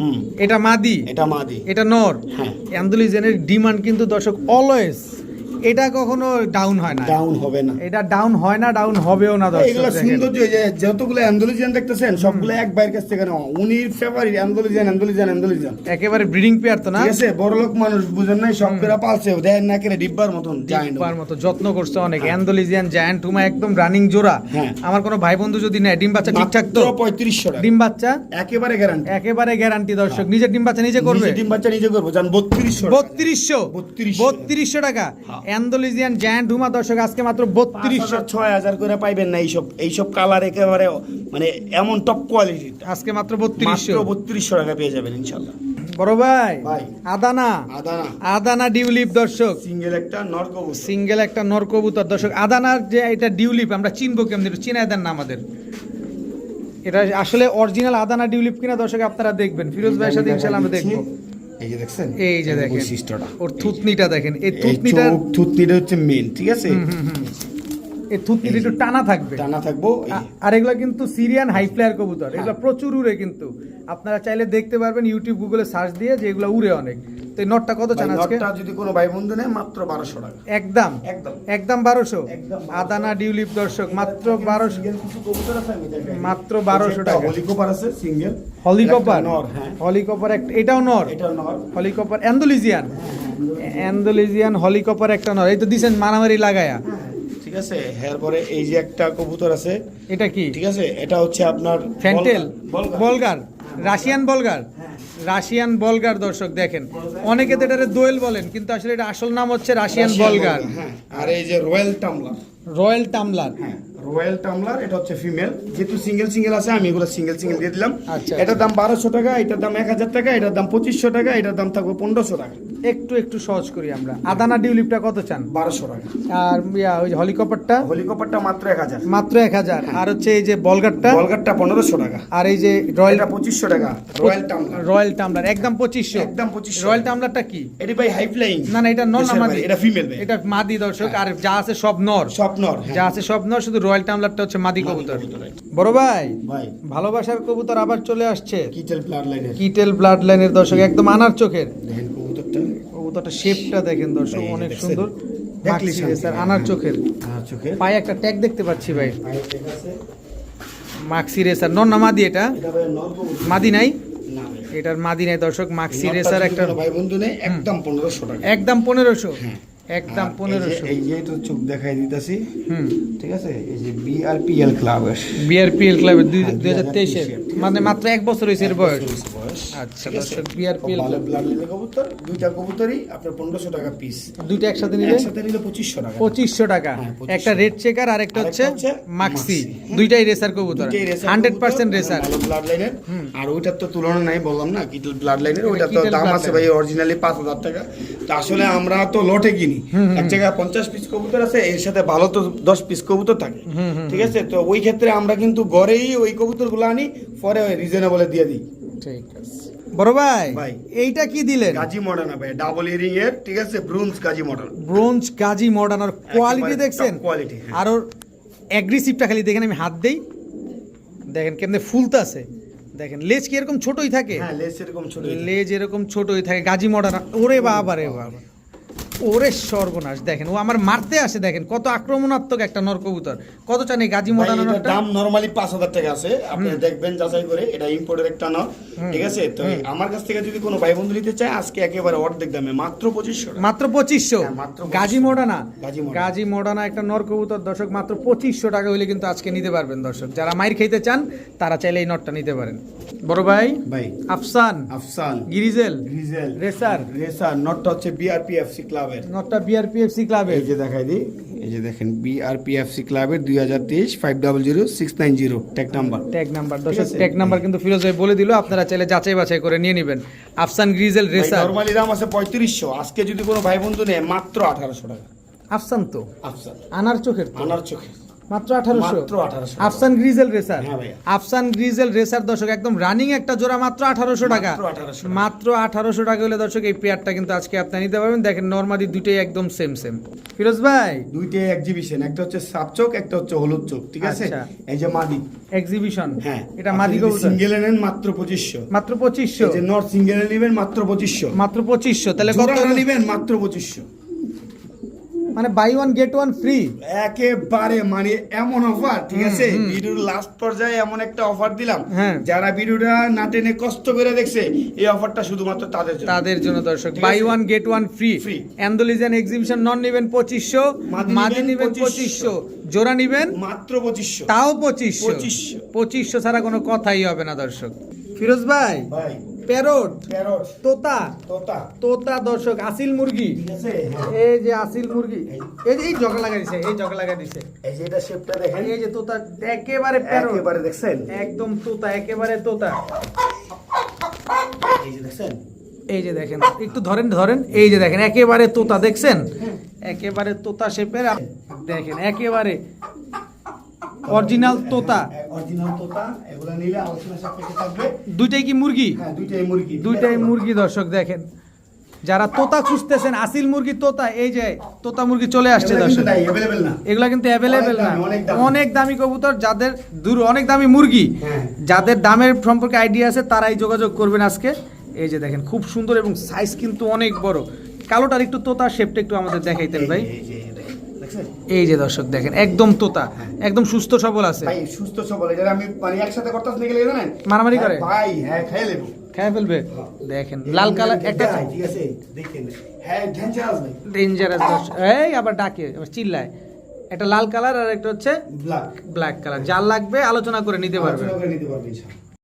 [SPEAKER 2] হুম।
[SPEAKER 1] এটা মাদি?
[SPEAKER 2] এটা মাদি।
[SPEAKER 1] এটা নর?
[SPEAKER 2] হ্যাঁ।
[SPEAKER 1] অ্যান্ডোলেজিয়ানের ডিমান্ড কিন্তু দর্শক অলওয়েজ এটা কখনো ডাউন হয় না।
[SPEAKER 2] ডাউন হবে না।
[SPEAKER 1] এটা ডাউন হয় না ডাউন হবেও না দর্শক
[SPEAKER 2] এগুলো। সৌন্দর্য এই যে যতগুলো অ্যান্ডোলিজিয়ান দেখতেছেন সবগুলো এক বাইরের কাছ থেকে নেওয়া উনি ফেভারিট অ্যান্ডোলিজিয়ান অ্যান্ডোলিজিয়ান অ্যান্ডোলিজিয়ান।
[SPEAKER 1] একেবারে ব্রিডিং পেয়ার তো না?
[SPEAKER 2] ঠিক আছে বড় লোক মানুষ বুঝেন নাই সব করে পালছে দেন না করে ডিব্বার মতন যায়
[SPEAKER 1] ডিব্বার মতো যত্ন করছে অনেক। অ্যান্ডোলিজিয়ান জায়ান্ট হুমা একদম রানিং জোড়া।
[SPEAKER 2] হ্যাঁ।
[SPEAKER 1] আমার কোনো ভাই বন্ধু যদি নেয় ডিম বাচ্চা ঠিকঠাক তো?
[SPEAKER 2] পঁয়ত্রিশশো টাকা।
[SPEAKER 1] ডিম বাচ্চা?
[SPEAKER 2] একেবারে গ্যারান্টি
[SPEAKER 1] একেবারে গ্যারান্টি দর্শক। নিজের ডিম বাচ্চা নিজে করবে?
[SPEAKER 2] ডিম বাচ্চা নিজে করব জান বত্রিশশো
[SPEAKER 1] বত্রিশশো।
[SPEAKER 2] 3200
[SPEAKER 1] বত্রিশশো টাকা। অ্যান্ডোলিজিয়ান জায়ান্ট হুমা দর্শক আজকে মাত্র বত্রিশশো
[SPEAKER 2] ছয় হাজার করে পাইবেন না এইসব এইসব কালার একেবারে মানে এমন টপ কোয়ালিটির
[SPEAKER 1] আজকে মাত্র
[SPEAKER 2] মাত্র
[SPEAKER 1] বত্রিশশো
[SPEAKER 2] বত্রিশশো টাকা পেয়ে যাবেন ইনশাল্লাহ
[SPEAKER 1] বড় ভাই
[SPEAKER 2] ভাই।
[SPEAKER 1] আদানা।
[SPEAKER 2] আদানা।
[SPEAKER 1] আদানা ডিউলিপ দর্শক।
[SPEAKER 2] সিঙ্গেল একটা নর কবুতর।
[SPEAKER 1] সিঙ্গেল একটা নর কবুতর দর্শক। আদানার যে এটা ডিউলিপ আমরা চিনবো কেমন চিনাই দেন না আমাদের। এটা আসলে অরিজিনাল আদানা ডিউলিপ কিনা দর্শক আপনারা দেখবেন। ফিরোজ ভাইয়ের সাথে ইনশাল্লাহ আমরা দেখব।
[SPEAKER 2] এই যে দেখছেন?
[SPEAKER 1] এই যে দেখেন
[SPEAKER 2] বৈশিষ্ট্যটা।
[SPEAKER 1] ওর থুতনিটা দেখেন এই
[SPEAKER 2] এই
[SPEAKER 1] থুতনিটা
[SPEAKER 2] থুতনিটা হচ্ছে মেন ঠিক আছে?
[SPEAKER 1] এই থুতনিটা একটু টানা থাকবে।
[SPEAKER 2] টানা থাকব
[SPEAKER 1] আর এগুলো কিন্তু সিরিয়ান হাই ফ্লায়ার কবুতর এগুলো প্রচুর উড়ে কিন্তু। আপনারা চাইলে দেখতে পারবেন ইউটিউব গুগলে সার্চ দিয়ে যে এগুলো উড়ে অনেক। তো এই নটটা কত চান আজকে?
[SPEAKER 2] নটটা যদি কোনো ভাই বন্ধু নেয় মাত্র বারোশো টাকা।
[SPEAKER 1] একদম?
[SPEAKER 2] একদম।
[SPEAKER 1] একদম বারোশো?
[SPEAKER 2] 1200
[SPEAKER 1] আদানা ডিউলিপ দর্শক মাত্র বারোশো
[SPEAKER 2] সিঙ্গেল কিছু কবুতর আছে আমি দেখাই।
[SPEAKER 1] মাত্র 1200 টাকা।
[SPEAKER 2] হলিকপার আছে সিঙ্গেল
[SPEAKER 1] হলিকপার
[SPEAKER 2] নর হ্যাঁ।
[SPEAKER 1] হলিকপার একটা এটাও নর? হলিকপার অ্যান্ডোলিজিয়ান? অ্যান্ডোলিজিয়ান। হলিকপার একটা নর। এই তো দিছেন মারামারি লাগায়া।
[SPEAKER 2] ঠিক আছে এরপরে এই যে একটা কবুতর আছে।
[SPEAKER 1] এটা কি?
[SPEAKER 2] ঠিক আছে এটা হচ্ছে আপনার
[SPEAKER 1] ফ্যান্টেল?
[SPEAKER 2] বলগার।
[SPEAKER 1] বলগার। রাশিয়ান বলগার?
[SPEAKER 2] হ্যাঁ।
[SPEAKER 1] রাশিয়ান বলগার দর্শক দেখেন। অনেকে তো এটারে দোয়েল বলেন কিন্তু আসলে এটা আসল নাম হচ্ছে রাশিয়ান বলগার
[SPEAKER 2] হ্যাঁ। আর এই যে রয়্যাল টামলার।
[SPEAKER 1] রয়্যাল টামলার।
[SPEAKER 2] হ্যাঁ। রয়্যাল টামলার এটা হচ্ছে ফিমেল। যেহেতু সিঙ্গেল সিঙ্গেল আছে আমি এগুলো সিঙ্গেল সিঙ্গেল দিয়ে দিলাম।
[SPEAKER 1] আচ্ছা,
[SPEAKER 2] এটার দাম বারোশো টাকা এটার দাম এক হাজার টাকা এটার দাম পঁচিশশো টাকা এটার দাম থাকবে পনেরোশো টাকা।
[SPEAKER 1] একটু একটু সহজ করি আমরা। আদানা ডিউলিপটা কত চান?
[SPEAKER 2] বারোশো টাকা।
[SPEAKER 1] আর ইয়া, ওই হলিকপারটা
[SPEAKER 2] হলিকপারটা মাত্র এক হাজার।
[SPEAKER 1] মাত্র এক হাজার। আর হচ্ছে এই যে বলগারটা?
[SPEAKER 2] বলগারটা পনেরোশো টাকা।
[SPEAKER 1] আর এই যে রয়্যাল
[SPEAKER 2] এটা পঁচিশশো টাকা রয়্যাল টামলার।
[SPEAKER 1] রয়্যাল টামলার একদম পঁচিশশো।
[SPEAKER 2] একদম 2500
[SPEAKER 1] রয়্যাল টামলারটা কি?
[SPEAKER 2] এটি ভাই হাই ফ্লাইং
[SPEAKER 1] না না এটা নর না মাদি
[SPEAKER 2] এটা ফিমেল
[SPEAKER 1] এটা মাদি দর্শক আর যা আছে সব নর।
[SPEAKER 2] স্বপ্নর
[SPEAKER 1] যা আছে সব নর শুধু রয়্যাল টামলারটা হচ্ছে মাদি কবুতর। বড় ভাই
[SPEAKER 2] ভাই।
[SPEAKER 1] ভালোবাসার কবুতর আবার চলে আসছে।
[SPEAKER 2] কিটেল ব্লাড লাইনের
[SPEAKER 1] কিটেল ব্লাড লাইনের দর্শক একদম আনার চোখের।
[SPEAKER 2] দেখেন কবুতরটা।
[SPEAKER 1] কবুতরটা শেপটা দেখেন দর্শক অনেক সুন্দর।
[SPEAKER 2] দেখলি
[SPEAKER 1] আনার চোখের। পায়ে একটা ট্যাগ দেখতে পাচ্ছি ভাই।
[SPEAKER 2] পায়ে ঠিক আছে।
[SPEAKER 1] মাক্সি রেসার না মাদি এটা?
[SPEAKER 2] এটা ভাই নর কবুতর।
[SPEAKER 1] মাদি নাই? এটার মাদি নাই দর্শক মাক্সি রেসার একটা
[SPEAKER 2] ভাই বন্ধু নেই একদম পনেরোশো টাকা।
[SPEAKER 1] একদম পনেরোশো। একদম পনেরোশো।
[SPEAKER 2] এই যে চোখ দেখাই দিতেছি
[SPEAKER 1] হুম।
[SPEAKER 2] ঠিক আছে? এই যে বিআরপিএল ক্লাবের
[SPEAKER 1] বিআরপিএল ক্লাবের দুই দুই হাজার তেইশের মানে মাত্র এক বছর হয়েছে এর বয়স। আচ্ছা, দর্শক,
[SPEAKER 2] ভালো কবুতর। দুইটা কবুতরই আপনার পনেরোশো টাকা পিস
[SPEAKER 1] দুইটা একসাথে নিলে?
[SPEAKER 2] একসাথে নিলে পঁচিশশো টাকা।
[SPEAKER 1] পঁচিশশো টাকা।
[SPEAKER 2] হ্যাঁ, 2500
[SPEAKER 1] একটা রেড চেকার আর একটা হচ্ছে মাক্সি। দুইটাই রেসার কবুতর। হান্ড্রেড পার্সেন্ট রেসার
[SPEAKER 2] ব্লাড লাইনের আর ওইটার তো তুলনা নাই বললাম না কিটল ব্লাড লাইনের ওইটার তো দাম আছে ভাই অরিজিনালি পাঁচ হাজার টাকা। তো আসলে আমরা তো লটে কিনি। এক জায়গায় পঞ্চাশ পিস কবুতর আছে এর সাথে ভালো তো দশ পিস কবুতর থাকে। ঠিক আছে? তো ওই ক্ষেত্রে আমরা কিন্তু গড়েই ওই আনি পরে ওই রিজনেবলে দিয়ে দিই।
[SPEAKER 1] ঠিক আছে। বড় ভাই
[SPEAKER 2] ভাই।
[SPEAKER 1] এইটা কি দিলেন?
[SPEAKER 2] গাজী মডার্ন ভাই ডাবল ইয়ারিং এর ঠিক আছে? ব্রুন্স গাজী মডার্ন।
[SPEAKER 1] ব্রোঞ্জ গাজি মডার্ন আর কোয়ালিটি দেখছেন?
[SPEAKER 2] হ্যাঁ।
[SPEAKER 1] আর ওর অ্যাগ্রেসিভটা খালি দেখেন আমি হাত দেই। দেখেন কেমনে ফুলতে আছে। দেখেন লেজ কি এরকম ছোটই থাকে?
[SPEAKER 2] হ্যাঁ লেস এরকম ছোট
[SPEAKER 1] লেজ এরকম ছোটই থাকে গাজি মডার্ন। ওরে বাবা রে বাবা। ওরে সর্বনাশ দেখেন ও আমার মারতে আসে দেখেন কত আক্রমণাত্মক একটা নর কবুতর কত চান এই গাজি
[SPEAKER 2] ভাই,
[SPEAKER 1] মডার্ন
[SPEAKER 2] দাম নরমালি পাঁচ হাজার টাকা আছে। আপনি দেখবেন যাচাই করে এটা ইম্পোর্টের একটা নয় ঠিক আছে? তো আমার কাছ থেকে যদি কোনো ভাই বন্ধু নিতে চায় আজকে একেবারে অর্ধেক দামে মাত্র পঁচিশশো টাকা।
[SPEAKER 1] মাত্র পঁচিশশো।
[SPEAKER 2] হ্যাঁ, মাত্র 2500
[SPEAKER 1] গাজি
[SPEAKER 2] গাজী মোডানা।
[SPEAKER 1] গাজি মোডানা একটা নর কবুতর দর্শক মাত্র পঁচিশশো টাকা হলে কিন্তু আজকে নিতে পারবেন দর্শক। যারা মাইর খেতে চান তারা চাইলে এই নটটা নিতে পারেন। বড় ভাই
[SPEAKER 2] ভাই।
[SPEAKER 1] আফসান
[SPEAKER 2] আফসান।
[SPEAKER 1] Grizzle
[SPEAKER 2] grizzle.
[SPEAKER 1] রেসার।
[SPEAKER 2] রেসার নটটা হচ্ছে বিআরপিএফসি ক্লাবের।
[SPEAKER 1] নটটা বিআরপিএফসি ক্লাবের।
[SPEAKER 2] এই যে দেখাই দিই এই যে দেখেন বিআরপিএফসি ক্লাবের দুই হাজার তেইশ five double zero six nine zero tag number
[SPEAKER 1] tag number দর্শক
[SPEAKER 2] আছে?
[SPEAKER 1] ট্যাগ নাম্বার কিন্তু ফিরোজ ভাই বলে দিল আপনারা চাইলে যাচাই বাছাই করে নিয়ে নেবেন। আফসান গ্রিজেল রেসার
[SPEAKER 2] নর্মালি দাম আছে পঁয়ত্রিশশো আজকে যদি কোনো ভাই বন্ধু নেয় মাত্র আঠারোশো টাকা।
[SPEAKER 1] আফসান তো?
[SPEAKER 2] আফসান।
[SPEAKER 1] আনার চোখের
[SPEAKER 2] আনার চোখে
[SPEAKER 1] মাত্র আঠারোশো।
[SPEAKER 2] 1800
[SPEAKER 1] আফসান গ্রিজেল রেসার।
[SPEAKER 2] হ্যাঁ
[SPEAKER 1] আফসান গ্রিজেল রেসার দর্শক একদম রানিং একটা জোড়া মাত্র আঠারোশো টাকা।
[SPEAKER 2] মাত্র 1800 টাকা।
[SPEAKER 1] হলে দর্শক এই পেয়ারটা কিন্তু আজকে আপনি নিতে পারবেন। দেখেন নর্মালি দুটোই একদম সেম সেম ফিরোজ ভাই?
[SPEAKER 2] দুইটাই এক্সিবিশন একটা হচ্ছে সাপ চোখ একটা হচ্ছে হলুদ চোখ ঠিক আছে?
[SPEAKER 1] আচ্ছা।
[SPEAKER 2] এই যে মাদি।
[SPEAKER 1] এক্সিবিশন
[SPEAKER 2] হ্যাঁ।
[SPEAKER 1] এটা মাদি কবুতর?
[SPEAKER 2] সিঙ্গেল নেন মাত্র পঁচিশশো।
[SPEAKER 1] মাত্র পঁচিশশো?
[SPEAKER 2] যে নর্থ সিঙ্গেল নেবেন মাত্র পঁচিশশো।
[SPEAKER 1] মাত্র পঁচিশশো। তাহলে কত
[SPEAKER 2] নেবেন মাত্র পঁচিশশো।
[SPEAKER 1] মানে buy one get one free
[SPEAKER 2] একেবারে মানে এমন অফার ঠিক আছে? ভিডিওর লাস্ট পর্যায়ে এমন একটা অফার দিলাম।
[SPEAKER 1] হ্যাঁ।
[SPEAKER 2] যারা ভিডিওটা না টেনে কষ্ট করে দেখছে এই অফারটা শুধুমাত্র তাদের জন্য।
[SPEAKER 1] তাদের জন্য দর্শক buy one get one free. Andalusian exhibition নন নিবেন পঁচিশশো
[SPEAKER 2] মাদি নিবেন
[SPEAKER 1] নিবেন
[SPEAKER 2] 2500
[SPEAKER 1] পঁচিশশো জোড়া নিবেন
[SPEAKER 2] মাত্র পঁচিশশো।
[SPEAKER 1] তাও পঁচিশশো।
[SPEAKER 2] 2500
[SPEAKER 1] পঁচিশশো ছাড়া কোনো কথাই হবে না দর্শক। ফিরোজ ভাই
[SPEAKER 2] ভাই।
[SPEAKER 1] প্যারট
[SPEAKER 2] প্যারট
[SPEAKER 1] তোতা
[SPEAKER 2] তোতা।
[SPEAKER 1] তোতা দর্শক আসিল মুরগি। এই যে আসিল মুরগি এই যে এই জগা লাগা দিছে এই জগা লাগা দিছে।
[SPEAKER 2] এই যে এটা শেপটা দেখেন।
[SPEAKER 1] এই যে তোতা একেবারে প্যারট।
[SPEAKER 2] একেবারে দেখছেন?
[SPEAKER 1] একদম তোতা একেবারে তোতা।
[SPEAKER 2] এই যে দেখছেন?
[SPEAKER 1] এই যে দেখেন একটু ধরেন ধরেন। এই যে দেখেন একেবারে তোতা দেখছেন? একেবারে তোতা শেপের দেখেন একেবারে। অরিজিনাল তোতা।
[SPEAKER 2] অরিজিনাল তোতা এগুলো নিলে আলোচনা সাপেক্ষে থাকবে।
[SPEAKER 1] দুইটাই কি মুরগি?
[SPEAKER 2] হ্যাঁ দুইটাই মুরগি
[SPEAKER 1] দুইটাই মুরগি দর্শক দেখেন। যারা তোতা খুঁজতেছেন আসিল মুরগি তোতা এই যে তোতা মুরগি চলে আসছে
[SPEAKER 2] এগুলো কিন্তু
[SPEAKER 1] দর্শক।
[SPEAKER 2] না।
[SPEAKER 1] এগুলা কিন্তু অ্যাভেলেবেল না।
[SPEAKER 2] অনেক দামি, অনেক দামি
[SPEAKER 1] কবুতর যাদের দূর অনেক দামি মুরগি।
[SPEAKER 2] হ্যাঁ।
[SPEAKER 1] যাদের দামের সম্পর্কে আইডিয়া আছে তারাই যোগাযোগ করবেন আজকে। এই যে দেখেন খুব সুন্দর এবং সাইজ কিন্তু অনেক বড়। কালোটার একটু তোতা শেপটা একটু আমাদের দেখাইতেন ভাই।
[SPEAKER 2] এই যে,
[SPEAKER 1] দর্শক দেখেন একদম তোতা একদম সুস্থ সবল আছে।
[SPEAKER 2] ভাই সুস্থ সবল এটা আমি মানে একসাথে গেলে জানেন?
[SPEAKER 1] মারামারি করে?
[SPEAKER 2] হ্যাঁ, ভাই হ্যাঁ খাই লেবো।
[SPEAKER 1] খেয়ে ফেলবে? দেখেন লাল কালার একটা
[SPEAKER 2] হ্যাঁ, ঠিক আছে দেখেন। হ্যাঁ ডেঞ্জারাস ভাই।
[SPEAKER 1] ডেঞ্জারাস এই আবার ডাকে আবার চিল্লায়। একটা লাল কালার আর একটা হচ্ছে
[SPEAKER 2] ব্ল্যাক
[SPEAKER 1] ব্ল্যাক কালার। যার লাগবে আলোচনা করে নিতে পারবে।
[SPEAKER 2] আলোচনা করে নিতে পারবেন ইনশাআল্লাহ।